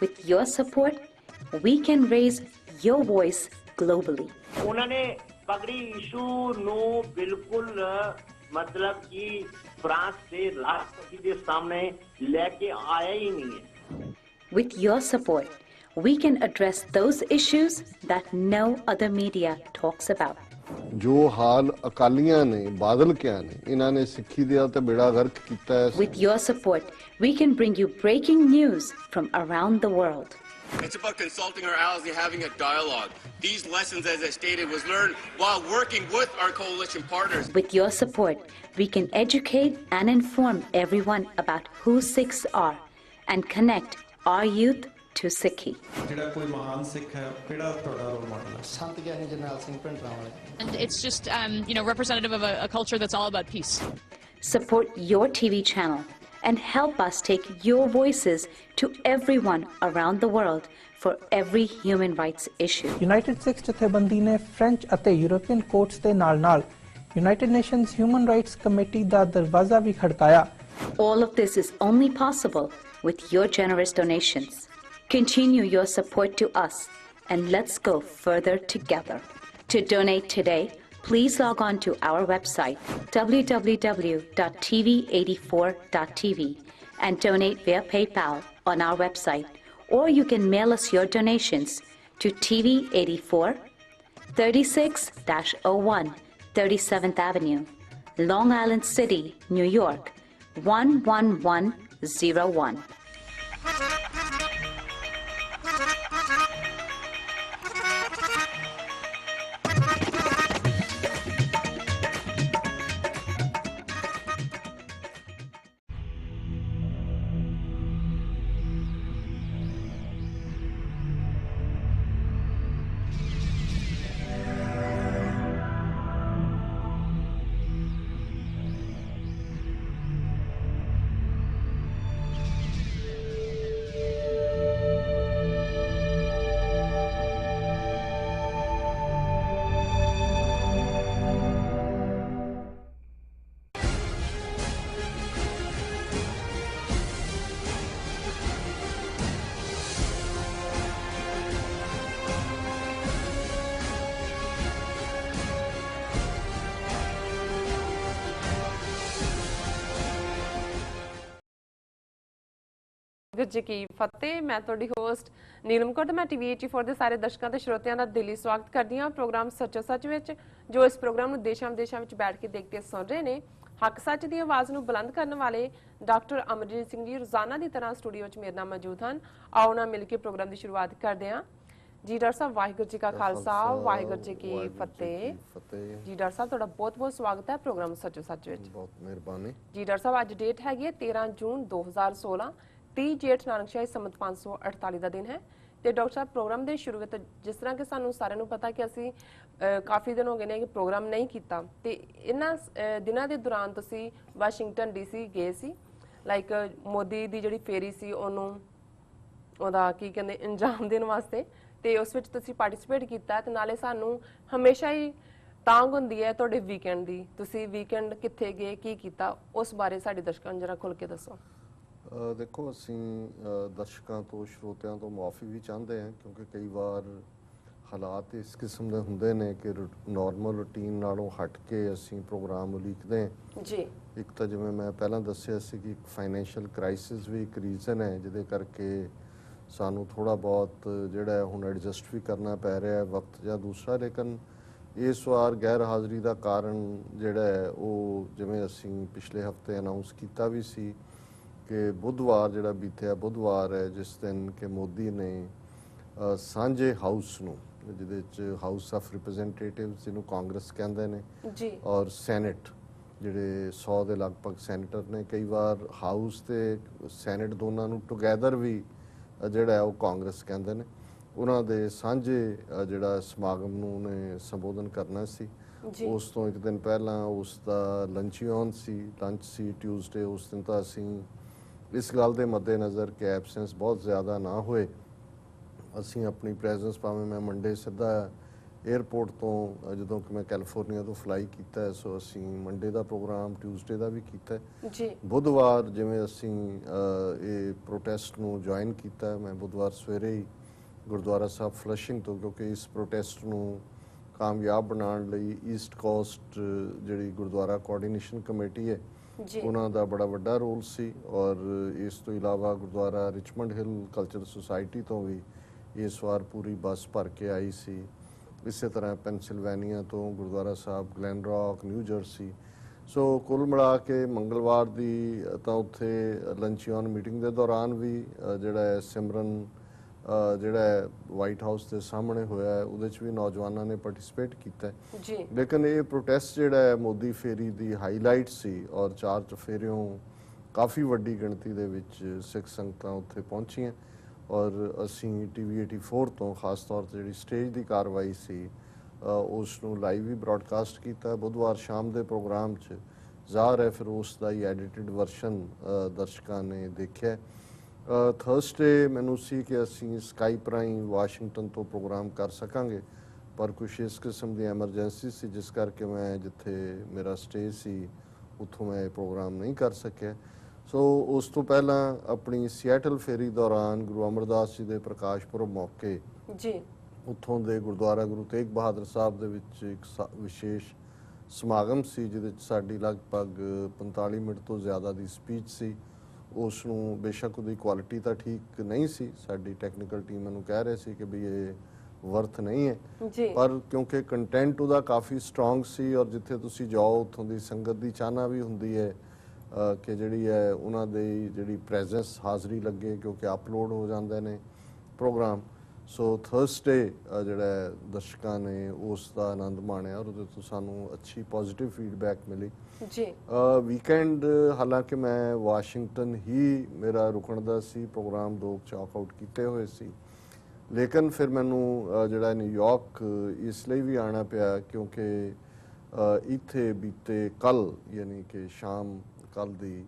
With your support, we can raise your voice globally. ਉਹਨਾਂ ਨੇ ਪਗੜੀ ਇਸ਼ੂ ਨੂੰ ਬਿਲਕੁਲ ਮਤਲਬ ਕਿ ਫਰਾਂਸ ਦੇ ਰਾਸ਼ਟਰਪਤੀ ਦੇ ਸਾਹਮਣੇ ਲੈ ਕੇ ਆਇਆ ਹੀ ਨਹੀਂ ਹੈ With your support, we can address those issues that no other media talks about. ਜੋ ਹਾਲ ਅਕਾਲੀਆਂ ਨੇ ਬਾਦਲ ਕਿਆ ਨੇ ਇਹਨਾਂ ਨੇ ਸਿੱਖੀ ਦਾ ਤੇ ਬੇੜਾ ਗਰਕ ਕੀਤਾ ਹੈ With your support, we can bring you breaking news from around the world. It's about consulting our allies and having a dialogue. These lessons, as I stated, was learned while working with our coalition partners. With your support, we can educate and inform everyone about who Sikhs are and connect our youth to Sikhi. And it's just, um, you know, representative of a, a culture that's all about peace. Support your TV channel and help us take your voices to everyone around the world for every human rights issue. United Sikh ਜਥੇਬੰਦੀ ਨੇ French ਅਤੇ European courts ਦੇ ਨਾਲ-ਨਾਲ United Nations human rights committee ਦਾ ਦਰਵਾਜ਼ਾ ਵੀ ਖੜਕਾਇਆ All of this is only possible with your generous donations. Continue your support to us and let's go further together. To donate today, please log on to our website www.tv84.tv and donate via PayPal on our website, or you can mail us your donations to TV84 36 01 37th Avenue, Long Island City, New York 11101. Waheguru ji ਕੀ ਫਤਿਹ। ਮੈਂ ਤੁਹਾਡੀ host Neelam Kaur ਤੇ ਮੈਂ TV 84 ਦੇ ਸਾਰੇ ਦਰਸ਼ਕਾਂ ਤੇ ਸਰੋਤਿਆਂ ਦਾ ਦਿਲੀ ਸਵਾਗਤ ਕਰਦੀ ਹਾਂ। ਪ੍ਰੋਗਰਾਮ ਸੱਚੋ ਸੱਚ ਵਿੱਚ ਜੋ ਇਸ ਪ੍ਰੋਗਰਾਮ ਨੂੰ ਦੇਸ਼ਾਂ ਵਿਦੇਸ਼ਾਂ ਵਿੱਚ ਬੈਠ ਕੇ ਦੇਖਦੇ ਸੁਣ ਰਹੇ ਨੇ ਹੱਕ ਸੱਚ ਦੀ ਆਵਾਜ਼ ਨੂੰ ਬੁਲੰਦ ਕਰਨ ਵਾਲੇ ਡਾਕਟਰ ਅਮਰਜੀਤ ਸਿੰਘ ਜੀ ਰੋਜ਼ਾਨਾ ਦੀ ਤਰ੍ਹਾਂ ਸਟੂਡੀਓ ਵਿੱਚ ਮੇਰੇ ਨਾਲ ਮੌਜੂਦ ਹਨ। ਆਓ ਨਾ ਮਿਲ ਕੇ ਪ੍ਰੋਗਰਾਮ ਦੀ ਸ਼ੁਰੂਆਤ ਕਰਦੇ ਹਾਂ। ਜੀ ਡਾਕਟਰ ਸਾਹਿਬ ਵਾਹਿਗੁਰੂ ਜੀ ਕਾ ਖਾਲਸਾ ਵਾਹਿਗੁਰੂ ਜੀ ਕੀ ਫਤਿਹ। ਜੀ ਡਾਕਟਰ ਸਾਹਿਬ ਤੁਹਾਡਾ ਬਹੁਤ ਬਹੁਤ ਸਵਾਗਤ ਹੈ ਪ੍ਰੋਗਰਾਮ ਸੱਚੋ ਸੱਚ ਵਿੱਚ। ਬਹੁਤ ਮਿਹਰਬਾਨੀ। ਜੀ ਡਾਕਟਰ ਸਾਹਿਬ ਅੱਜ ਡੇਟ ਹੈਗੀ ਹੈ 13 ਜੂਨ 2016 30 ਜੇਠ ਨਾਨਕਸ਼ਾਹੀ ਸੰਮਤ 548 ਦਾ ਦਿਨ ਹੈ ਤੇ ਡਾਕਟਰ ਸਾਹਿਬ, ਪ੍ਰੋਗਰਾਮ ਦੇ ਸ਼ੁਰੂ ਵਿੱਚ ਜਿਸ ਤਰ੍ਹਾਂ ਕਿ ਸਾਨੂੰ ਸਾਰਿਆਂ ਨੂੰ ਪਤਾ ਕਿ ਅਸੀਂ ਕਾਫੀ ਦਿਨ ਹੋ ਗਏ ਨੇ ਕਿ ਪ੍ਰੋਗਰਾਮ ਨਹੀਂ ਕੀਤਾ। ਤੇ ਇਹਨਾਂ ਦਿਨਾਂ ਦੇ ਦੌਰਾਨ ਤੁਸੀਂ ਵਾਸ਼ਿੰਗਟਨ ਡੀਸੀ ਗਏ ਸੀ। ਲਾਈਕ ਮੋਦੀ ਦੀ ਜਿਹੜੀ ਫੇਰੀ ਸੀ ਉਹਨੂੰ, ਉਹਦਾ ਕੀ ਕਹਿੰਦੇ ਇੰਜਾਮ ਦੇਣ ਵਾਸਤੇ। ਤੇ ਉਸ ਵਿੱਚ ਤੁਸੀਂ ਪਾਰਟਿਸਿਪੇਟ ਕੀਤਾ ਤੇ ਨਾਲੇ ਸਾਨੂੰ ਹਮੇਸ਼ਾ ਹੀ ਤਾਂਗ ਹੁੰਦੀ ਹੈ ਤੁਹਾਡੇ ਵੀਕਐਂਡ ਦੀ। ਤੁਸੀਂ ਵੀਕਐਂਡ ਕਿੱਥੇ ਗਏ, ਕੀ ਕੀਤਾ, ਉਸ ਬਾਰੇ ਸਾਡੇ ਦਰਸ਼ਕਾਂ ਨੂੰ ਜਰਾ ਖੁੱਲ ਕੇ ਦੱਸੋ। ਦੇਖੋ ਅਸੀਂ ਦਰਸ਼ਕਾਂ ਤੋਂ ਸਰੋਤਿਆਂ ਤੋਂ ਮਾਫੀ ਵੀ ਚਾਹੁੰਦੇ ਹਾਂ ਕਿਉਂਕਿ ਕਈ ਵਾਰ ਹਾਲਾਤ ਇਸ ਕਿਸਮ ਦੇ ਹੁੰਦੇ ਨੇ ਕਿ ਨਾਰਮਲ ਰੁਟੀਨ ਨਾਲੋਂ ਹਟ ਕੇ ਅਸੀਂ ਪ੍ਰੋਗਰਾਮ ਉਲੀਕਦੇ ਹਾਂ। ਜੀ। ਇੱਕ ਤਾਂ ਜਿਵੇਂ ਮੈਂ ਪਹਿਲਾਂ ਦੱਸਿਆ ਸੀ ਕਿ ਫਾਈਨੈਂਸ਼ੀਅਲ ਕ੍ਰਾਈਸਿਸ ਵੀ ਇੱਕ ਰੀਜ਼ਨ ਹੈ ਜਿਹਦੇ ਕਰਕੇ ਸਾਨੂੰ ਥੋੜਾ ਬਹੁਤ ਜਿਹੜਾ ਹੁਣ ਐਡਜਸਟ ਵੀ ਕਰਨਾ ਪੈ ਰਿਹਾ ਹੈ ਵਕਤ ਜਾਂ ਦੂਸਰਾ ਲੇਕਿਨ ਇਸ ਵਾਰ ਗੈਰ ਹਾਜ਼ਰੀ ਦਾ ਕਾਰਨ ਜਿਹੜਾ ਹੈ ਉਹ ਜਿਵੇਂ ਅਸੀਂ ਪਿਛਲੇ ਹਫ਼ਤੇ ਅਨਾਉਂਸ ਕੀਤਾ ਵੀ ਸੀ ਕਿ ਬੁੱਧਵਾਰ ਜਿਹੜਾ ਬੀਤਿਆ ਬੁੱਧਵਾਰ ਹੈ ਜਿਸ ਦਿਨ ਕਿ ਮੋਦੀ ਨੇ ਸਾਂਝੇ ਹਾਊਸ ਨੂੰ ਜਿਹਦੇ ਚ ਹਾਊਸ ਆਫ ਰਿਪਰੈਜ਼ੈਂਟੇਟਿਵਸ ਜਿਹਨੂੰ ਕਾਂਗਰਸ ਕਹਿੰਦੇ ਨੇ ਜੀ। ਔਰ ਸੈਨੇਟ ਜਿਹੜੇ 100 ਦੇ ਲਗਭਗ ਸੈਨੇਟਰ ਨੇ ਕਈ ਵਾਰ ਹਾਊਸ ਤੇ ਸੈਨੇਟ ਦੋਨਾਂ ਨੂੰ ਟੁਗੇਦਰ ਵੀ ਜਿਹੜਾ ਉਹ ਕਾਂਗਰਸ ਕਹਿੰਦੇ ਨੇ। ਉਹਨਾਂ ਦੇ ਸਾਂਝੇ ਜਿਹੜਾ ਸਮਾਗਮ ਨੂੰ ਨੇ ਸੰਬੋਧਨ ਕਰਨਾ ਸੀ। ਉਸ ਤੋਂ ਇੱਕ ਦਿਨ ਪਹਿਲਾਂ ਉਸ ਦਾ ਲੰਚੀਅਨ ਸੀ ਲੰਚ ਸੀ ਟਿਊਜ਼ਡੇ ਉਸ ਦਿਨ ਤਾਂ ਅਸੀਂ ਇਸ ਗੱਲ ਦੇ ਮੱਦੇਨਜ਼ਰ ਕਿ ਐਬਸੈਂਸ ਬਹੁਤ ਜ਼ਿਆਦਾ ਨਾ ਹੋਏ ਅਸੀਂ ਆਪਣੀ ਪ੍ਰੈਜ਼ੈਂਸ ਭਾਵੇਂ ਮੈਂ ਮੰਡੇ ਸਿੱਧਾ 에ਅਰਪੋਰਟ ਤੋਂ ਅ, ਜਦੋਂ ਕਿ ਮੈਂ ਕੈਲੀਫੋਰਨੀਆ ਤੋਂ ਫਲਾਈ ਕੀਤਾ ਸੋ ਅਸੀਂ ਮੰਡੇ ਦਾ ਪ੍ਰੋਗਰਾਮ ਟਿਊਜ਼ਡੇ ਦਾ ਵੀ ਕੀਤਾ। ਜੀ ਬੁੱਧਵਾਰ ਜਿਵੇਂ ਅਸੀਂ ਇਹ ਪ੍ਰੋਟੈਸਟ ਨੂੰ ਜੁਆਇਨ ਕੀਤਾ ਮੈਂ ਬੁੱਧਵਾਰ ਸਵੇਰੇ ਹੀ ਗੁਰਦੁਆਰਾ ਸਾਹਿਬ ਫਲਸ਼ਿੰਗ ਤੋਂ ਕਿਉਂਕਿ ਇਸ ਪ੍ਰੋਟੈਸਟ ਨੂੰ ਕਾਮਯਾਬ ਬਣਾਉਣ ਲਈ ਈਸਟ ਕੋਸਟ ਜਿਹੜੀ ਗੁਰਦੁਆਰਾ ਕੋਆਰਡੀਨੇਸ਼ਨ ਕਮੇਟੀ ਹੈ ਉਹਨਾਂ ਦਾ ਬੜਾ ਵੱਡਾ ਰੋਲ ਸੀ ਔਰ ਇਸ ਤੋਂ ਇਲਾਵਾ Gurdwara Richmond Hill culture society ਤੋਂ ਵੀ ਇਸ ਵਾਰ ਪੂਰੀ ਬੱਸ ਭਰ ਕੇ ਆਈ ਸੀ। ਇਸੇ ਤਰ੍ਹਾਂ ਪੈਨਸਿਲਵੇਨੀਆ ਤੋਂ Gurdwara Sahib Glen Rock New Jersey so ਕੁੱਲ ਮਿਲਾ ਕੇ ਮੰਗਲਵਾਰ ਦੀ ਤਾਂ ਉੱਥੇ ਲੰਚਿਓਨ ਮੀਟਿੰਗ ਦੇ ਦੌਰਾਨ ਵੀ ਜਿਹੜਾ ਹੈ ਸਿਮਰਨ ਜਿਹੜਾ ਵਾਈਟ ਹਾਊਸ ਦੇ ਸਾਹਮਣੇ ਹੋਇਆ ਹੈ ਉਹਦੇ 'ਚ ਵੀ ਨੌਜਵਾਨਾਂ ਨੇ ਪਾਰਟਿਸਿਪੇਟ ਕੀਤਾ ਜੀ। ਲੇਕਿਨ ਇਹ ਪ੍ਰੋਟੈਸਟ ਜਿਹੜਾ ਹੈ ਮੋਦੀ ਫੇਰੀ ਦੀ ਹਾਈਲਾਈਟ ਸੀ ਔਰ ਚਾਰ ਚਫੇਰਿਓਂ ਕਾਫੀ ਵੱਡੀ ਗਿਣਤੀ ਦੇ ਵਿੱਚ ਸਿੱਖ ਸੰਗਤਾਂ ਉੱਥੇ ਪਹੁੰਚੀਆਂ ਔਰ ਅਸੀਂ ਟੀਵੀ 84 ਤੋਂ ਖਾਸ ਤੌਰ ਤੇ ਜਿਹੜੀ ਸਟੇਜ ਦੀ ਕਾਰਵਾਈ ਸੀ ਉਸ ਨੂੰ ਲਾਈਵ ਵੀ ਬ੍ਰਾਡਕਾਸਟ ਕੀਤਾ ਬੁੱਧਵਾਰ ਸ਼ਾਮ ਦੇ ਪ੍ਰੋਗਰਾਮ 'ਚ ਜ਼ਾਹਰ ਹੈ ਫਿਰ ਉਸ ਦਾ ਹੀ ਐਡੀਟਡ ਵਰਸ਼ਨ ਦਰਸ਼ਕਾਂ ਨੇ ਦੇਖਿਆ ਥਰਸਡੇ ਮੈਨੂੰ ਸੀ ਕਿ ਅਸੀਂ ਸਕਾਈਪ ਰਾਹੀਂ ਵਾਸ਼ਿੰਗਟਨ ਤੋਂ ਪ੍ਰੋਗਰਾਮ ਕਰ ਸਕਾਂਗੇ ਪਰ ਕੁਛ ਇਸ ਕਿਸਮ ਦੀ ਐਮਰਜੈਂਸੀ ਸੀ ਜਿਸ ਕਰਕੇ ਮੈਂ ਜਿੱਥੇ ਮੇਰਾ ਸਟੇ ਸੀ ਉੱਥੋਂ ਮੈਂ ਇਹ ਪ੍ਰੋਗਰਾਮ ਨਹੀਂ ਕਰ ਸਕਿਆ। ਸੋ ਉਸ ਤੋਂ ਪਹਿਲਾਂ ਆਪਣੀ ਸਿਐਟਲ ਫੇਰੀ ਦੌਰਾਨ ਗੁਰੂ ਅਮਰਦਾਸ ਜੀ ਦੇ ਪ੍ਰਕਾਸ਼ ਪੁਰਬ ਮੌਕੇ ਜੀ। ਉੱਥੋਂ ਦੇ ਗੁਰਦੁਆਰਾ ਗੁਰੂ ਤੇਗ ਬਹਾਦਰ ਸਾਹਿਬ ਦੇ ਵਿੱਚ ਇੱਕ ਵਿਸ਼ੇਸ਼ ਸਮਾਗਮ ਸੀ ਜਿਹਦੇ ਵਿੱਚ ਸਾਡੀ ਲਗਭਗ 45 ਮਿੰਟ ਤੋਂ ਜ਼ਿਆਦਾ ਦੀ ਸਪੀਚ ਸੀ। ਉਸ ਨੂੰ ਬੇਸ਼ੱਕ ਉਹਦੀ ਕੁਆਲਿਟੀ ਤਾਂ ਠੀਕ ਨਹੀਂ ਸੀ। ਸਾਡੀ ਟੈਕਨੀਕਲ ਟੀਮ ਮੈਨੂੰ ਕਹਿ ਰਹੇ ਸੀ ਕਿ ਵੀ ਇਹ ਵਰਥ ਨਹੀਂ ਹੈ। ਪਰ ਕਿਉਂਕਿ ਕੰਟੈਂਟ ਉਹਦਾ ਕਾਫੀ ਸਟਰੋਂਗ ਸੀ ਔਰ ਜਿੱਥੇ ਤੁਸੀਂ ਜਾਓ ਉੱਥੋਂ ਦੀ ਸੰਗਤ ਦੀ ਚਾਹਨਾ ਵੀ ਹੁੰਦੀ ਹੈ ਕਿ ਜਿਹੜੀ ਹੈ ਉਹਨਾਂ ਦੀ ਜਿਹੜੀ ਪ੍ਰੈਜ਼ੈਂਸ ਹਾਜ਼ਰੀ ਲੱਗੇ ਕਿਉਂਕਿ ਅਪਲੋਡ ਹੋ ਜਾਂਦੇ ਨੇ ਪ੍ਰੋਗਰਾਮ ਸੋ ਥਰਸਡੇ ਜਿਹੜਾ ਦਰਸ਼ਕਾਂ ਨੇ ਉਸ ਦਾ ਆਨੰਦ ਮਾਣਿਆ ਔਰ ਉਹਦੇ ਤੋਂ ਸਾਨੂੰ ਅੱਛੀ ਪੋਜ਼ਿਟਿਵ ਫੀਡਬੈਕ ਮਿਲੀ। ਜੀ। ਵੀਕਐਂਡ ਹਾਲਾਂਕਿ ਮੈਂ ਵਾਸ਼ਿੰਗਟਨ ਹੀ ਮੇਰਾ ਰੁਕਣ ਦਾ ਸੀ ਪ੍ਰੋਗਰਾਮ ਦੋ ਚਾਕ ਆਊਟ ਕੀਤੇ ਹੋਏ ਸੀ। ਲੇਕਿਨ ਫਿਰ ਮੈਨੂੰ ਜਿਹੜਾ ਨਿਊਯਾਰਕ ਇਸ ਲਈ ਵੀ ਆਣਾ ਪਿਆ ਕਿਉਂਕਿ ਇੱਥੇ ਬੀਤੇ ਕੱਲ ਯਾਨੀ ਕਿ ਸ਼ਾਮ ਕੱਲ ਦੀ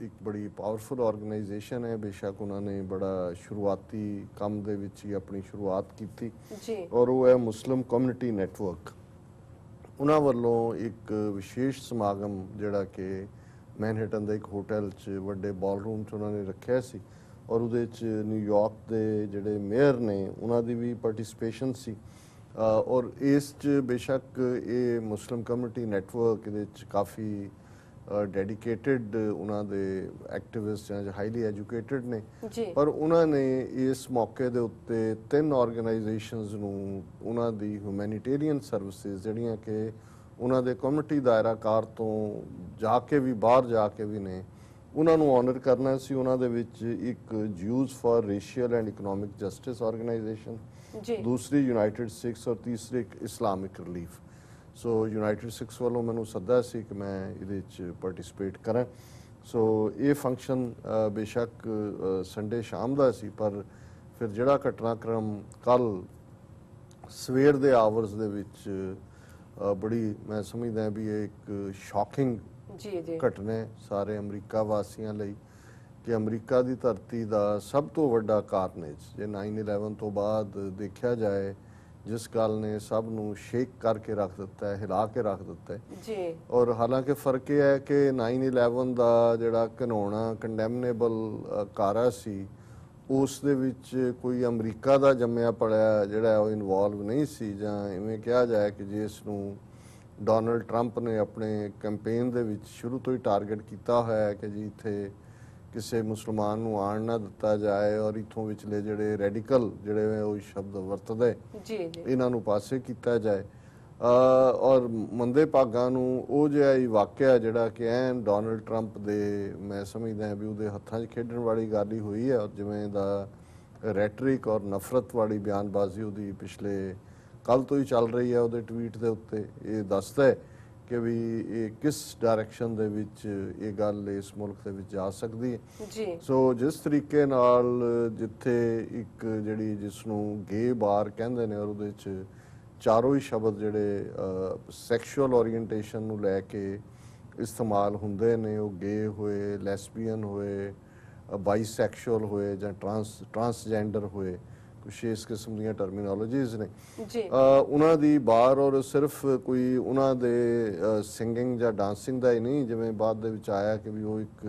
ਇੱਕ ਬੜੀ ਪਾਵਰਫੁਲ ਆਰਗੇਨਾਈਜੇਸ਼ਨ ਹੈ। ਬੇਸ਼ੱਕ ਉਹਨਾਂ ਨੇ ਬੜਾ ਸ਼ੁਰੂਆਤੀ ਕੰਮ ਦੇ ਵਿੱਚ ਹੀ ਆਪਣੀ ਸ਼ੁਰੂਆਤ ਕੀਤੀ। ਜੀ। ਔਰ ਉਹ ਹੈ ਮੁਸਲਿਮ ਕਮਿਊਨਿਟੀ ਨੈਟਵਰਕ ਉਹਨਾਂ ਵੱਲੋਂ ਇੱਕ ਵਿਸ਼ੇਸ਼ ਸਮਾਗਮ ਜਿਹੜਾ ਕਿ ਮੈਨਹਟਨ ਦੇ ਇੱਕ ਹੋਟਲ 'ਚ ਵੱਡੇ ਬਾਲਰੂਮ 'ਚ ਉਹਨਾਂ ਨੇ ਰੱਖਿਆ ਸੀ ਔਰ ਉਹਦੇ 'ਚ ਨਿਊਯਾਰਕ ਦੇ ਜਿਹੜੇ ਮੇਅਰ ਨੇ ਉਹਨਾਂ ਦੀ ਵੀ ਪਾਰਟਿਸਿਪੇਸ਼ਨ ਸੀ। ਔਰ ਇਸ 'ਚ ਬੇਸ਼ੱਕ ਇਹ ਮੁਸਲਿਮ ਕਮਿਊਨਿਟੀ ਨੈਟਵਰਕ ਇਹਦੇ 'ਚ ਕਾਫੀ ਡੈਡੀਕੇਟਿਡ ਉਹਨਾਂ ਦੇ ਐਕਟਿਵਿਸਟ ਜਾਂ ਹਾਈਲੀ ਐਜੂਕੇਟਿਡ ਨੇ। ਪਰ ਉਹਨਾਂ ਨੇ ਇਸ ਮੌਕੇ ਦੇ ਉੱਤੇ ਤਿੰਨ ਆਰਗੇਨਾਈਜੇਸ਼ਨਸ ਨੂੰ ਉਹਨਾਂ ਦੀ ਹਿਊਮੈਨਿਟੇਰੀਅਨ ਸਰਵਿਸਿਜ਼ ਜਿਹੜੀਆਂ ਕਿ ਉਹਨਾਂ ਦੇ ਕਮਿਊਨਿਟੀ ਦਾਇਰਾਕਾਰ ਤੋਂ ਜਾ ਕੇ ਵੀ ਬਾਹਰ ਜਾ ਕੇ ਵੀ ਨੇ ਉਹਨਾਂ ਨੂੰ ਆਨਰ ਕਰਨਾ ਸੀ। ਉਹਨਾਂ ਦੇ ਵਿੱਚ ਇੱਕ Jews for racial and economic justice organisation ਜੀ। ਦੂਸਰੀ ਯੂਨਾਈਟਿਡ ਸਿੱਖਸ ਔਰ ਤੀਸਰੀ Islamic relief so United Sikhs ਵੱਲੋਂ ਮੈਨੂੰ ਸੱਦਾ ਸੀ ਕਿ ਮੈਂ ਇਹਦੇ ਵਿੱਚ ਪਾਰਟਿਸਿਪੇਟ ਕਰਾਂ। ਸੋ ਇਹ ਫੰਕਸ਼ਨ ਬੇਸ਼ੱਕ ਸੰਡੇ ਸ਼ਾਮ ਦਾ ਸੀ ਪਰ ਫਿਰ ਜਿਹੜਾ ਘਟਨਾਕ੍ਰਮ ਕੱਲ ਸਵੇਰ ਦੇ ਆਵਰਸ ਦੇ ਵਿੱਚ ਬੜੀ ਮੈਂ ਸਮਝਦਾ ਵੀ ਇਹ ਇੱਕ ਸ਼ੌਕਿੰਗ ਜੀ ਜੀ। ਘਟਨਾ ਹੈ ਸਾਰੇ ਅਮਰੀਕਾ ਵਾਸੀਆਂ ਲਈ ਕਿ ਅਮਰੀਕਾ ਦੀ ਧਰਤੀ ਦਾ ਸਭ ਤੋਂ ਵੱਡਾ ਕਾਰਨੇਜ ਜੇ 9/11 ਤੋਂ ਬਾਅਦ ਦੇਖਿਆ ਜਾਏ ਜਿਸ ਗੱਲ ਨੇ ਸਭ ਨੂੰ ਸ਼ੇਕ ਕਰਕੇ ਰੱਖ ਦਿੱਤਾ ਹੈ ਹਿਲਾ ਕੇ ਰੱਖ ਦਿੱਤਾ ਹੈ। ਜੀ। ਔਰ ਹਾਲਾਂਕਿ ਫ਼ਰਕ ਇਹ ਹੈ ਕਿ 9/11 ਦਾ ਜਿਹੜਾ ਘਿਨਾਉਣਾ ਕੰਡੈਮਨੇਬਲ ਕਾਰਾ ਸੀ ਉਸ ਦੇ ਵਿੱਚ ਕੋਈ ਅਮਰੀਕਾ ਦਾ ਜੰਮਿਆ ਪੜਿਆ ਜਿਹੜਾ ਉਹ ਇਨਵੋਲਵ ਨਹੀਂ ਸੀ ਜਾਂ ਐਵੇਂ ਕਿਹਾ ਜਾਏ ਕਿ ਜੇ ਇਸ ਨੂੰ ਡੋਨਲਡ ਟਰੰਪ ਨੇ ਆਪਣੇ ਕੈਂਪੇਨ ਦੇ ਵਿੱਚ ਸ਼ੁਰੂ ਤੋਂ ਹੀ ਟਾਰਗੇਟ ਕੀਤਾ ਹੋਇਆ ਹੈ ਕਿ ਜੀ ਇੱਥੇ ਕਿਸੇ ਮੁਸਲਮਾਨ ਨੂੰ ਆਣ ਨਾ ਦਿੱਤਾ ਜਾਏ ਔਰ ਇਥੋਂ ਵਿਚਲੇ ਜਿਹੜੇ ਰੈਡੀਕਲ ਜਿਹੜੇ ਉਹ ਸ਼ਬਦ ਵਰਤਦੇ ਜੀ ਜੀ। ਇਹਨਾਂ ਨੂੰ ਪਾਸੇ ਕੀਤਾ ਜਾਏ। ਔਰ ਮੰਦੇ ਭਾਗਾਂ ਨੂੰ ਉਹ ਜਿਹਾ ਹੀ ਵਾਕਿਆ ਜਿਹੜਾ ਕਿ ਐਨ ਡੋਨਲਡ ਟਰੰਪ ਦੇ ਮੈਂ ਸਮਝਦਾ ਹਾਂ ਵੀ ਉਹਦੇ ਹੱਥਾਂ 'ਚ ਖੇਡਣ ਵਾਲੀ ਗੱਲ ਹੀ ਹੋਈ ਹੈ ਔਰ ਜਿਵੇਂ ਦਾ ਰੈਟਰਿਕ ਔਰ ਨਫ਼ਰਤ ਵਾਲੀ ਬਿਆਨਬਾਜ਼ੀ ਉਹਦੀ ਪਿਛਲੇ ਕੱਲ ਤੋਂ ਹੀ ਚੱਲ ਰਹੀ ਹੈ ਉਹਦੇ ਟਵੀਟ ਦੇ ਉੱਤੇ ਇਹ ਦੱਸਦਾ ਹੈ। ਕਿ ਵੀ ਇਹ ਕਿਸ ਡਾਇਰੈਕਸ਼ਨ ਦੇ ਵਿੱਚ ਇਹ ਗੱਲ ਇਸ ਮੁਲਕ ਦੇ ਵਿੱਚ ਜਾ ਸਕਦੀ ਹੈ। ਜੀ। ਸੋ ਜਿਸ ਤਰੀਕੇ ਨਾਲ ਜਿੱਥੇ ਇੱਕ ਜਿਹੜੀ ਜਿਸ ਨੂੰ ਗੇ ਬਾਰ ਕਹਿੰਦੇ ਨੇ ਔਰ ਉਹਦੇ ਚ ਚਾਰੋਂ ਹੀ ਸ਼ਬਦ ਜਿਹੜੇ ਸੈਕਸ਼ੂਅਲ ਓਰੀਐਂਟੇਸ਼ਨ ਨੂੰ ਲੈ ਕੇ ਇਸਤੇਮਾਲ ਹੁੰਦੇ ਨੇ ਉਹ ਗੇ ਹੋਏ ਲੈਸਬੀਅਨ ਹੋਏ ਬਾਈਸੈਕਸ਼ੂਅਲ ਹੋਏ ਜਾਂ ਟਰਾਂਸ ਟਰਾਂਸਜੈਂਡਰ ਹੋਏ ਕੁਛ ਇਸ ਕਿਸਮ ਦੀਆਂ ਟਰਮੀਨੋਲੋਜੀਜ਼ ਨੇ। ਜੀ। ਉਹਨਾਂ ਦੀ ਬਾਰ ਔਰ ਸਿਰਫ ਕੋਈ ਉਹਨਾਂ ਦੇ ਸਿੰਗਿੰਗ ਜਾਂ ਡਾਂਸਿੰਗ ਦਾ ਹੀ ਨਹੀਂ ਜਿਵੇਂ ਬਾਅਦ ਦੇ ਵਿੱਚ ਆਇਆ ਕਿ ਵੀ ਉਹ ਇੱਕ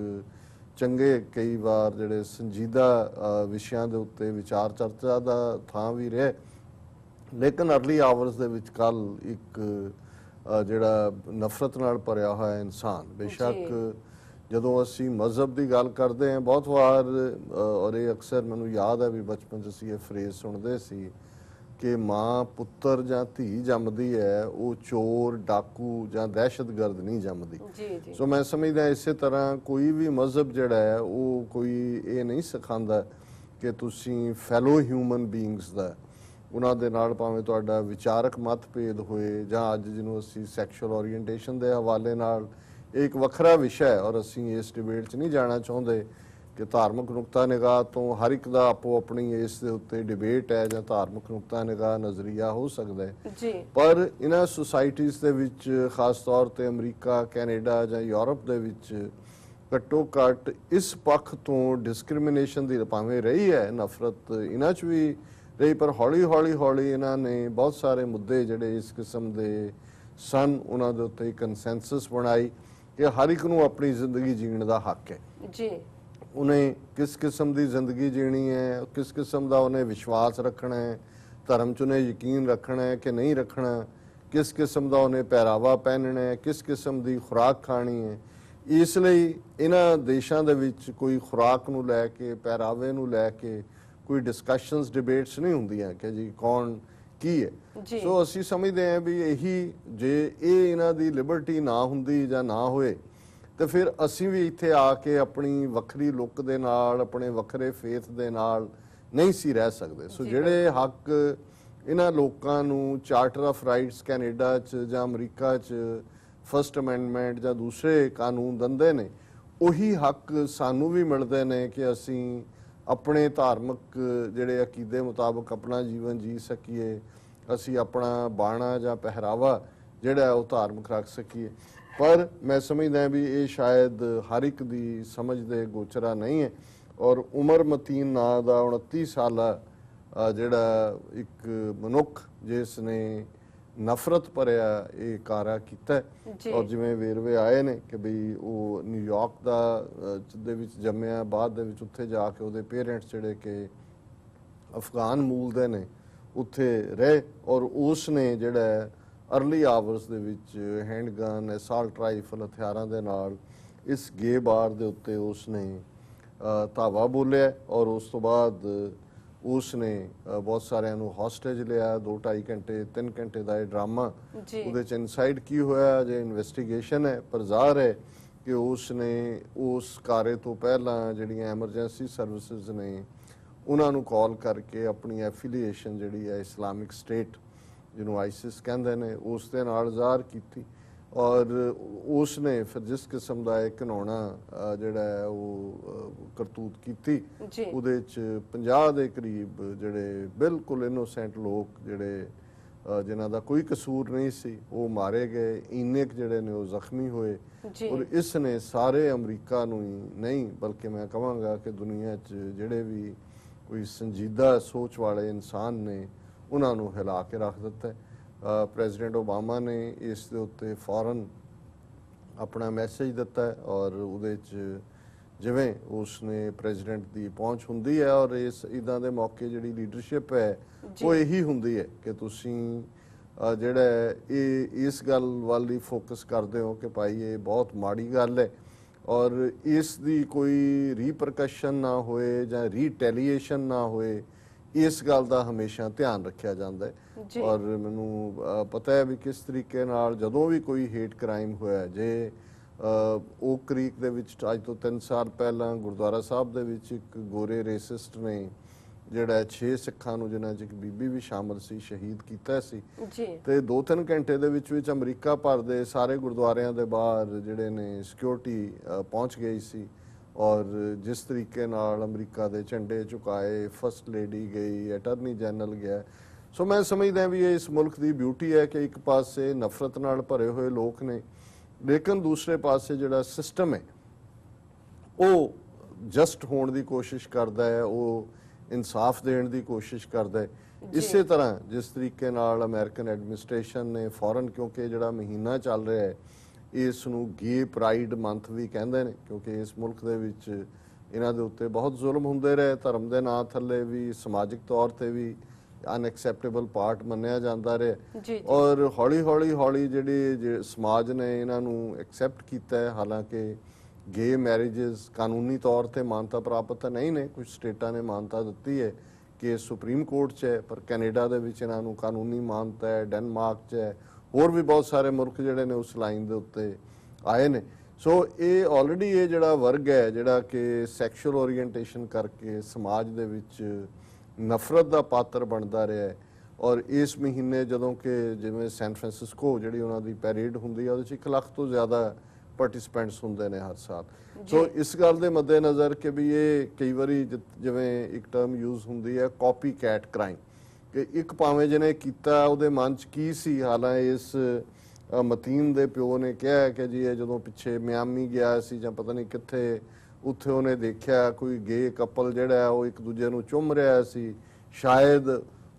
ਚੰਗੇ ਕਈ ਵਾਰ ਜਿਹੜੇ ਸੰਜੀਦਾ ਵਿਸ਼ਿਆਂ ਦੇ ਉੱਤੇ ਵਿਚਾਰ ਚਰਚਾ ਦਾ ਥਾਂ ਵੀ ਰਿਹਾ। ਲੇਕਿਨ ਅਰਲੀ ਆਵਰਸ ਦੇ ਵਿੱਚ ਕੱਲ ਇੱਕ ਜਿਹੜਾ ਨਫ਼ਰਤ ਨਾਲ ਭਰਿਆ ਹੋਇਆ ਇਨਸਾਨ ਬੇਸ਼ੱਕ ਜਦੋਂ ਅਸੀਂ ਮਜ਼ਹਬ ਦੀ ਗੱਲ ਕਰਦੇ ਹਾਂ ਬਹੁਤ ਵਾਰ ਔਰ ਇਹ ਅਕਸਰ ਮੈਨੂੰ ਯਾਦ ਹੈ ਵੀ ਬਚਪਨ 'ਚ ਅਸੀਂ ਇਹ ਫਰੇਜ਼ ਸੁਣਦੇ ਸੀ ਕਿ ਮਾਂ ਪੁੱਤਰ ਜਾਂ ਧੀ ਜੰਮਦੀ ਹੈ ਉਹ ਚੋਰ ਡਾਕੂ ਜਾਂ ਦਹਿਸ਼ਤਗਰਦ ਨਹੀਂ ਜੰਮਦੀ। ਸੋ ਮੈਂ ਸਮਝਦਾ ਇਸੇ ਤਰ੍ਹਾਂ ਕੋਈ ਵੀ ਮਜ਼ਹਬ ਜਿਹੜਾ ਹੈ ਉਹ ਕੋਈ ਇਹ ਨਹੀਂ ਸਿਖਾਉਂਦਾ ਕਿ ਤੁਸੀਂ ਫੈਲੋ ਹਿਊਮਨ ਬੀਇੰਗਸ ਦਾ ਉਹਨਾਂ ਦੇ ਨਾਲ ਭਾਵੇਂ ਤੁਹਾਡਾ ਵਿਚਾਰਕ ਮਤਭੇਦ ਹੋਏ ਜਾਂ ਅੱਜ ਜਿਹਨੂੰ ਅਸੀਂ ਸੈਕਸ਼ੂਅਲ ਓਰੀਐਂਟੇਸ਼ਨ ਦੇ ਹਵਾਲੇ ਨਾਲ ਇਹ ਇੱਕ ਵੱਖਰਾ ਵਿਸ਼ਾ ਹੈ ਔਰ ਅਸੀਂ ਇਸ ਡਿਬੇਟ 'ਚ ਨਹੀਂ ਜਾਣਾ ਚਾਹੁੰਦੇ ਕਿ ਧਾਰਮਿਕ ਨੁਕਤਾ ਨਿਗਾਹ ਤੋਂ ਹਰ ਇੱਕ ਦਾ ਆਪੋ ਆਪਣੀ ਇਸ ਦੇ ਉੱਤੇ ਡਿਬੇਟ ਹੈ ਜਾਂ ਧਾਰਮਿਕ ਨੁਕਤਾ ਨਿਗਾਹ ਨਜ਼ਰੀਆ ਹੋ ਸਕਦਾ ਹੈ। ਜੀ। ਪਰ ਇਹਨਾਂ ਸੁਸਾਇਟੀਆਂ ਦੇ ਵਿੱਚ ਖਾਸ ਤੌਰ ਤੇ ਅਮਰੀਕਾ ਕੈਨੇਡਾ ਜਾਂ ਯੂਰਪ ਦੇ ਵਿੱਚ ਘੱਟੋ ਘੱਟ ਇਸ ਪੱਖ ਤੋਂ ਡਿਸਕ੍ਰਿਮੀਨੇਸ਼ਨ ਦੀ ਭਾਵੇਂ ਰਹੀ ਹੈ ਨਫ਼ਰਤ ਇਹਨਾਂ 'ਚ ਵੀ ਰਹੀ ਪਰ ਹੌਲੀ ਹੌਲੀ ਹੌਲੀ ਇਹਨਾਂ ਨੇ ਬਹੁਤ ਸਾਰੇ ਮੁੱਦੇ ਜਿਹੜੇ ਇਸ ਕਿਸਮ ਦੇ ਸਨ ਉਹਨਾਂ ਦੇ ਉੱਤੇ ਕੰਸੈਂਸਸ ਬਣਾਈ। ਕਿ ਹਰ ਇੱਕ ਨੂੰ ਆਪਣੀ ਜ਼ਿੰਦਗੀ ਜੀਣ ਦਾ ਹੱਕ ਹੈ। ਜੀ। ਉਹਨੇ ਕਿਸ ਕਿਸਮ ਦੀ ਜ਼ਿੰਦਗੀ ਜੀਣੀ ਹੈ ਕਿਸ ਕਿਸਮ ਦਾ ਉਹਨੇ ਵਿਸ਼ਵਾਸ ਰੱਖਣਾ ਹੈ ਧਰਮ 'ਚ ਉਹਨੇ ਯਕੀਨ ਰੱਖਣਾ ਹੈ ਕਿ ਨਹੀਂ ਰੱਖਣਾ ਕਿਸ ਕਿਸਮ ਦਾ ਉਹਨੇ ਪਹਿਰਾਵਾ ਪਹਿਨਣਾ ਹੈ ਕਿਸ ਕਿਸਮ ਦੀ ਖੁਰਾਕ ਖਾਣੀ ਹੈ। ਇਸ ਲਈ ਇਹਨਾਂ ਦੇਸ਼ਾਂ ਦੇ ਵਿੱਚ ਕੋਈ ਖੁਰਾਕ ਨੂੰ ਲੈ ਕੇ ਪਹਿਰਾਵੇ ਨੂੰ ਲੈ ਕੇ ਕੋਈ ਡਿਸਕਸ਼ਨਸ ਡਿਬੇਟਸ ਨਹੀਂ ਹੁੰਦੀਆਂ ਕਿ ਜੀ ਕੌਣ ਕੀ ਹੈ। ਸੋ ਅਸੀਂ ਸਮਝਦੇ ਹਾਂ ਵੀ ਇਹੀ ਜੇ ਇਹ ਇਹਨਾਂ ਦੀ ਲਿਬਰਟੀ ਨਾ ਹੁੰਦੀ ਜਾਂ ਨਾ ਹੋਏ ਤੇ ਫਿਰ ਅਸੀਂ ਵੀ ਇੱਥੇ ਆ ਕੇ ਆਪਣੀ ਵੱਖਰੀ ਲੁੱਕ ਦੇ ਨਾਲ ਆਪਣੇ ਵੱਖਰੇ ਫੇਥ ਦੇ ਨਾਲ ਨਹੀਂ ਸੀ ਰਹਿ ਸਕਦੇ। ਸੋ ਜਿਹੜੇ ਹੱਕ ਇਹਨਾਂ ਲੋਕਾਂ ਨੂੰ ਚਾਰਟਰ ਆਫ ਰਾਈਟਸ ਕੈਨੇਡਾ ਚ ਜਾਂ ਅਮਰੀਕਾ ਚ ਫਰਸਟ ਅਮੈਂਡਮੈਂਟ ਜਾਂ ਦੂਸਰੇ ਕਾਨੂੰਨ ਦਿੰਦੇ ਨੇ ਉਹੀ ਹੱਕ ਸਾਨੂੰ ਵੀ ਮਿਲਦੇ ਨੇ ਕਿ ਅਸੀਂ ਆਪਣੇ ਧਾਰਮਿਕ ਜਿਹੜੇ ਅਕੀਦੇ ਮੁਤਾਬਕ ਆਪਣਾ ਜੀਵਨ ਜੀ ਸਕੀਏ, ਅਸੀਂ ਆਪਣਾ ਬਾਣਾ ਜਾਂ ਪਹਿਰਾਵਾ ਜਿਹੜਾ ਉਹ ਧਾਰਮਿਕ ਰੱਖ ਸਕੀਏ। ਪਰ ਮੈਂ ਸਮਝਦਾ ਵੀ ਇਹ ਸ਼ਾਇਦ ਹਰ ਇੱਕ ਦੀ ਸਮਝ ਦੇ ਗੋਚਰਾ ਨਹੀਂ ਹੈ ਔਰ ਉਮਰ ਮਤੀਨ ਨਾਂ ਦਾ 29 ਸਾਲਾ ਜਿਹੜਾ ਇੱਕ ਮਨੁੱਖ, ਜਿਸ ਨੇ ਨਫ਼ਰਤ ਭਰਿਆ ਇਹ ਕਾਰਾ ਕੀਤਾ। ਔਰ ਜਿਵੇਂ ਵੇਰਵੇ ਆਏ ਨੇ ਕਿ ਬਈ ਉਹ ਨਿਊਯਾਰਕ ਦਾ ਦੇ ਵਿੱਚ ਜੰਮਿਆ ਬਾਅਦ ਦੇ ਵਿੱਚ ਉੱਥੇ ਜਾ ਕੇ ਉਹਦੇ ਪੇਰੈਂਟਸ ਜਿਹੜੇ ਕਿ ਅਫਗਾਨ ਮੂਲ ਦੇ ਨੇ ਉੱਥੇ ਰਹੇ ਔਰ ਉਸ ਨੇ ਜਿਹੜਾ ਅਰਲੀ ਆਵਰਸ ਦੇ ਵਿੱਚ ਹੈਂਡਗਨ ਅਸਾਲਟ ਰਾਈਫਲ ਹਥਿਆਰਾਂ ਦੇ ਨਾਲ ਇਸ ਗੇ ਬਾਰ ਦੇ ਉੱਤੇ ਉਸ ਨੇ ਧਾਵਾ ਬੋਲਿਆ ਔਰ ਉਸ ਤੋਂ ਬਾਅਦ ਉਸ ਨੇ ਬਹੁਤ ਸਾਰਿਆਂ ਨੂੰ ਹੌਸਟੇਜ ਲਿਆ 2.5 ਘੰਟੇ 3 ਘੰਟੇ ਦਾ ਇਹ ਡਰਾਮਾ। ਉਹਦੇ ਚ ਇਨਸਾਈਡ ਕੀ ਹੋਇਆ? ਜੇ ਇਨਵੈਸਟੀਗੇਸ਼ਨ ਹੈ ਪਰ ਜ਼ਾਹਰ ਹੈ ਕਿ ਉਸ ਨੇ ਉਸ ਕਾਰੇ ਤੋਂ ਪਹਿਲਾਂ ਜਿਹੜੀਆਂ ਐਮਰਜੈਂਸੀ ਸਰਵਿਸਿਜ਼ ਨੇ ਉਹਨਾਂ ਨੂੰ ਕਾਲ ਕਰਕੇ ਆਪਣੀ ਐਫੀਲੀਏਸ਼ਨ ਜਿਹੜੀ ਹੈ ਇਸਲਾਮਿਕ ਸਟੇਟ ਜਿਹਨੂੰ ਆਈਸਿਸ ਕਹਿੰਦੇ ਨੇ ਉਸ ਦੇ ਨਾਲ ਜ਼ਾਹਰ ਕੀਤੀ। ਔਰ ਉਸ ਨੇ ਫਿਰ ਜਿਸ ਕਿਸਮ ਦਾ ਇੱਕ ਘਿਨਾਉਣਾ ਅ, ਜਿਹੜਾ ਹੈ ਉਹ ਕਰਤੂਤ ਕੀਤੀ। ਉਹਦੇ ਚ 50 ਦੇ ਕਰੀਬ ਜਿਹੜੇ ਬਿਲਕੁਲ ਇਨੋਸੈਂਟ ਲੋਕ ਜਿਹੜੇ ਜਿਨ੍ਹਾਂ ਦਾ ਕੋਈ ਕਸੂਰ ਨਹੀਂ ਸੀ ਉਹ ਮਾਰੇ ਗਏ ਇੰਨੇ ਕੁ ਜਿਹੜੇ ਨੇ ਉਹ ਜ਼ਖਮੀ ਹੋਏ। ਔਰ ਇਸ ਨੇ ਸਾਰੇ ਅਮਰੀਕਾ ਨੂੰ ਹੀ ਨਹੀਂ ਬਲਕਿ ਮੈਂ ਕਹਾਂਗਾ ਕਿ ਦੁਨੀਆ 'ਚ ਜਿਹੜੇ ਵੀ ਕੋਈ ਸੰਜੀਦਾ ਸੋਚ ਵਾਲੇ ਇਨਸਾਨ ਨੇ ਉਹਨਾਂ ਨੂੰ ਹਿਲਾ ਕੇ ਰੱਖ ਦਿੱਤਾ ਪ੍ਰੈਜ਼ੀਡੈਂਟ ਓਬਾਮਾ ਨੇ ਇਸ ਦੇ ਉੱਤੇ ਫੌਰਨ ਆਪਣਾ ਮੈਸੇਜ ਦਿੱਤਾ ਹੈ ਔਰ ਉਹਦੇ 'ਚ ਜਿਵੇਂ ਉਸ ਨੇ ਪ੍ਰੈਜ਼ੀਡੈਂਟ ਦੀ ਪਹੁੰਚ ਹੁੰਦੀ ਹੈ ਔਰ ਇਸ ਇਦਾਂ ਦੇ ਮੌਕੇ ਜਿਹੜੀ ਲੀਡਰਸ਼ਿਪ ਹੈ ਉਹ ਇਹੀ ਹੁੰਦੀ ਹੈ ਕਿ ਤੁਸੀਂ ਜਿਹੜਾ ਇਹ ਇਸ ਗੱਲ ਵੱਲ ਹੀ ਫੋਕਸ ਕਰਦੇ ਹੋ ਕਿ ਭਾਈ ਇਹ ਬਹੁਤ ਮਾੜੀ ਗੱਲ ਹੈ ਔਰ ਇਸ ਦੀ ਕੋਈ ਰੀਪਰਕਸ਼ਨ ਨਾ ਹੋਏ ਜਾਂ ਰੀਟੈਲੀਏਸ਼ਨ ਨਾ ਹੋਏ ਇਸ ਗੱਲ ਦਾ ਹਮੇਸ਼ਾ ਧਿਆਨ ਰੱਖਿਆ ਜਾਂਦਾ ਹੈ। ਔਰ ਮੈਨੂੰ ਪਤਾ ਹੈ ਵੀ ਕਿਸ ਤਰੀਕੇ ਨਾਲ ਜਦੋਂ ਵੀ ਕੋਈ ਹੇਟ ਕ੍ਰਾਈਮ ਹੋਇਆ ਜੇ ਉਹ ਕ੍ਰੀਕ ਦੇ ਵਿੱਚ ਅੱਜ ਤੋਂ 3 ਸਾਲ ਪਹਿਲਾਂ ਗੁਰਦੁਆਰਾ ਸਾਹਿਬ ਦੇ ਵਿੱਚ ਇੱਕ ਗੋਰੇ ਰੇਸਿਸਟ ਨੇ ਜਿਹੜਾ 6 ਸਿੱਖਾਂ ਨੂੰ ਜਿਨ੍ਹਾਂ 'ਚ ਇੱਕ ਬੀਬੀ ਵੀ ਸ਼ਾਮਲ ਸੀ ਸ਼ਹੀਦ ਕੀਤਾ ਸੀ। ਜੀ। ਤੇ 2-3 ਘੰਟੇ ਦੇ ਵਿੱਚ ਵਿੱਚ ਅਮਰੀਕਾ ਭਰ ਦੇ ਸਾਰੇ ਗੁਰਦੁਆਰਿਆਂ ਦੇ ਬਾਹਰ ਜਿਹੜੇ ਨੇ ਸਿਕਿਉਰਿਟੀ ਪਹੁੰਚ ਗਈ ਸੀ। ਔਰ ਜਿਸ ਤਰੀਕੇ ਨਾਲ ਅਮਰੀਕਾ ਦੇ ਝੰਡੇ ਝੁਕਾਏ ਫਸਟ ਲੇਡੀ ਗਈ ਅਟਰਨੀ ਜਨਰਲ ਗਿਆ। ਸੋ ਮੈਂ ਸਮਝਦਾ ਵੀ ਇਹ ਇਸ ਮੁਲਕ ਦੀ ਬਿਊਟੀ ਹੈ ਕਿ ਇੱਕ ਪਾਸੇ ਨਫ਼ਰਤ ਨਾਲ ਭਰੇ ਹੋਏ ਲੋਕ ਨੇ ਲੇਕਿਨ ਦੂਸਰੇ ਪਾਸੇ ਜਿਹੜਾ ਸਿਸਟਮ ਹੈ ਉਹ ਜਸਟ ਹੋਣ ਦੀ ਕੋਸ਼ਿਸ਼ ਕਰਦਾ ਹੈ ਉਹ ਇਨਸਾਫ ਦੇਣ ਦੀ ਕੋਸ਼ਿਸ਼ ਕਰਦਾ ਹੈ। ਇਸੇ ਤਰ੍ਹਾਂ ਜਿਸ ਤਰੀਕੇ ਨਾਲ ਅਮਰੀਕਨ ਐਡਮਿਨਿਸਟ੍ਰੇਸ਼ਨ ਨੇ ਫੌਰਨ ਕਿਉਂਕਿ ਜਿਹੜਾ ਮਹੀਨਾ ਚੱਲ ਰਿਹਾ ਹੈ ਇਸ ਨੂੰ ਗੇ ਪ੍ਰਾਈਡ ਮੰਥ ਵੀ ਕਹਿੰਦੇ ਨੇ ਕਿਉਂਕਿ ਇਸ ਮੁਲਕ ਦੇ ਵਿੱਚ ਇਹਨਾਂ ਦੇ ਉੱਤੇ ਬਹੁਤ ਜ਼ੁਲਮ ਹੁੰਦੇ ਰਹੇ ਧਰਮ ਦੇ ਨਾਂ ਥੱਲੇ ਵੀ ਸਮਾਜਿਕ ਤੌਰ ਤੇ ਵੀ ਅਨਐਕਸੈਪਟੇਬਲ ਪਾਰਟ ਮੰਨਿਆ ਜਾਂਦਾ ਰਿਹਾ। ਔਰ ਹੌਲੀ ਹੌਲੀ ਹੌਲੀ ਜਿਹੜੀ ਜੇ ਸਮਾਜ ਨੇ ਇਹਨਾਂ ਨੂੰ ਐਕਸੈਪਟ ਕੀਤਾ ਹੈ ਹਾਲਾਂਕਿ ਗੇ ਮੈਰਿਜਸ ਕਾਨੂੰਨੀ ਤੌਰ ਤੇ ਮਾਨਤਾ ਪ੍ਰਾਪਤ ਨਹੀਂ ਨੇ ਕੁਝ ਸਟੇਟਾਂ ਨੇ ਮਾਨਤਾ ਦਿੱਤੀ ਹੈ। ਕਿ ਸੁਪਰੀਮ ਕੋਰਟ 'ਚ ਹੈ ਪਰ ਕੈਨੇਡਾ ਦੇ ਵਿੱਚ ਇਹਨਾਂ ਨੂੰ ਕਾਨੂੰਨੀ ਮਾਨਤਾ ਹੈ ਡੈਨਮਾਰਕ 'ਚ ਹੈ। ਹੋਰ ਵੀ ਬਹੁਤ ਸਾਰੇ ਮੁਲਕ ਜਿਹੜੇ ਨੇ ਉਸ ਲਾਈਨ ਦੇ ਉੱਤੇ ਆਏ ਨੇ। ਸੋ ਇਹ ਆਲਰੇਡੀ ਇਹ ਜਿਹੜਾ ਵਰਗ ਹੈ ਜਿਹੜਾ ਕਿ ਸੈਕਸ਼ੂਅਲ ਓਰੀਐਂਟੇਸ਼ਨ ਕਰਕੇ ਸਮਾਜ ਦੇ ਵਿੱਚ ਨਫ਼ਰਤ ਦਾ ਪਾਤਰ ਬਣਦਾ ਰਿਹਾ ਹੈ। ਔਰ ਇਸ ਮਹੀਨੇ ਜਦੋਂ ਕਿ ਜਿਵੇਂ ਸੈਨ ਫਰਾਂਸਿਸਕੋ ਜਿਹੜੀ ਉਹਨਾਂ ਦੀ ਪੈਰੇਡ ਹੁੰਦੀ ਹੈ ਉਹਦੇ ਚ 1 ਲੱਖ ਤੋਂ ਜ਼ਿਆਦਾ ਪਾਰਟਿਸਪੈਂਟਸ ਹੁੰਦੇ ਨੇ ਹਰ ਸਾਲ। ਸੋ ਇਸ ਗੱਲ ਦੇ ਮੱਦੇਨਜ਼ਰ ਕਿ ਵੀ ਇਹ ਕਈ ਵਾਰੀ ਜਿਵੇਂ ਇੱਕ ਟਰਮ ਯੂਜ਼ ਹੁੰਦੀ ਹੈ ਕਾਪੀ ਕੈਟ ਕ੍ਰਾਈਮ ਕਿ ਇੱਕ ਭਾਵੇਂ ਜਿਹਨੇ ਕੀਤਾ ਉਹਦੇ ਮਨ ਚ ਕੀ ਸੀ? ਹਾਲਾਂ ਇਸ ਮਤੀਨ ਦੇ ਪਿਓ ਨੇ ਕਿਹਾ ਕਿ ਜੀ ਇਹ ਜਦੋਂ ਪਿੱਛੇ ਮਿਆਮੀ ਗਿਆ ਸੀ ਜਾਂ ਪਤਾ ਨਹੀਂ ਕਿੱਥੇ ਉੱਥੇ ਉਹਨੇ ਦੇਖਿਆ ਕੋਈ ਗੇ ਕਪਲ ਜਿਹੜਾ ਉਹ ਇੱਕ ਦੂਜੇ ਨੂੰ ਚੁੰਮ ਰਿਹਾ ਸੀ। ਸ਼ਾਇਦ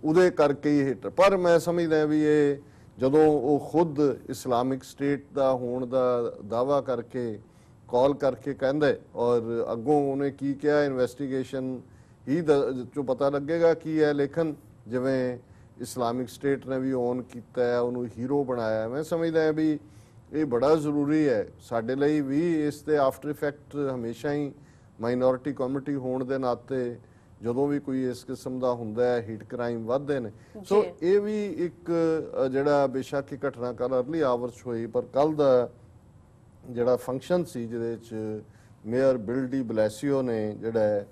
ਉਹਦੇ ਕਰਕੇ ਹੀ ਹਿੱਟ ਪਰ ਮੈਂ ਸਮਝਦਾ ਵੀ ਇਹ ਜਦੋਂ ਉਹ ਖੁਦ ਇਸਲਾਮਿਕ ਸਟੇਟ ਦਾ ਹੋਣ ਦਾ ਦਾਵਾ ਕਰਕੇ ਕਾਲ ਕਰਕੇ ਕਹਿੰਦਾ ਔਰ ਅੱਗੋਂ ਉਹਨੇ ਕੀ ਕਿਹਾ ਇਨਵੈਸਟੀਗੇਸ਼ਨ ਹੀ ਦ- ਪਤਾ ਲੱਗੇਗਾ ਕੀ ਹੈ ਲੇਕਿਨ ਜਿਵੇਂ ਇਸਲਾਮਿਕ ਸਟੇਟ ਨੇ ਵੀ ਔਨ ਕੀਤਾ ਹੈ, ਉਹਨੂੰ ਹੀਰੋ ਬਣਾਇਆ ਮੈਂ ਸਮਝਦਾ ਵੀ ਇਹ ਬੜਾ ਜ਼ਰੂਰੀ ਹੈ। ਸਾਡੇ ਲਈ ਵੀ ਇਸ ਤੇ ਆਫਟਰ ਇਫੈਕਟ ਹਮੇਸ਼ਾ ਹੀ ਮਾਈਨੋਰਿਟੀ ਕਮਿਊਨਿਟੀ ਹੋਣ ਦੇ ਨਾਤੇ ਜਦੋਂ ਵੀ ਕੋਈ ਇਸ ਕਿਸਮ ਦਾ ਹੁੰਦਾ ਹੈ ਹਿਟ ਕ੍ਰਾਈਮ ਵੱਧਦੇ ਨੇ। ਸੋ। ਇਹ ਵੀ ਇੱਕ ਜਿਹੜਾ ਬੇਸ਼ੱਕ ਹੀ ਘਟਨਾ ਕੱਲ ਅਰਲੀ ਆਵਰਸ ਹੋਈ ਪਰ ਕੱਲ ਦਾ ਜਿਹੜਾ ਫੰਕਸ਼ਨ ਸੀ ਜਿਹਦੇ ਚ ਮੇਅਰ ਬਿਲ ਡੀ ਬਲੈਸੀਓ ਨੇ ਜਿਹੜਾ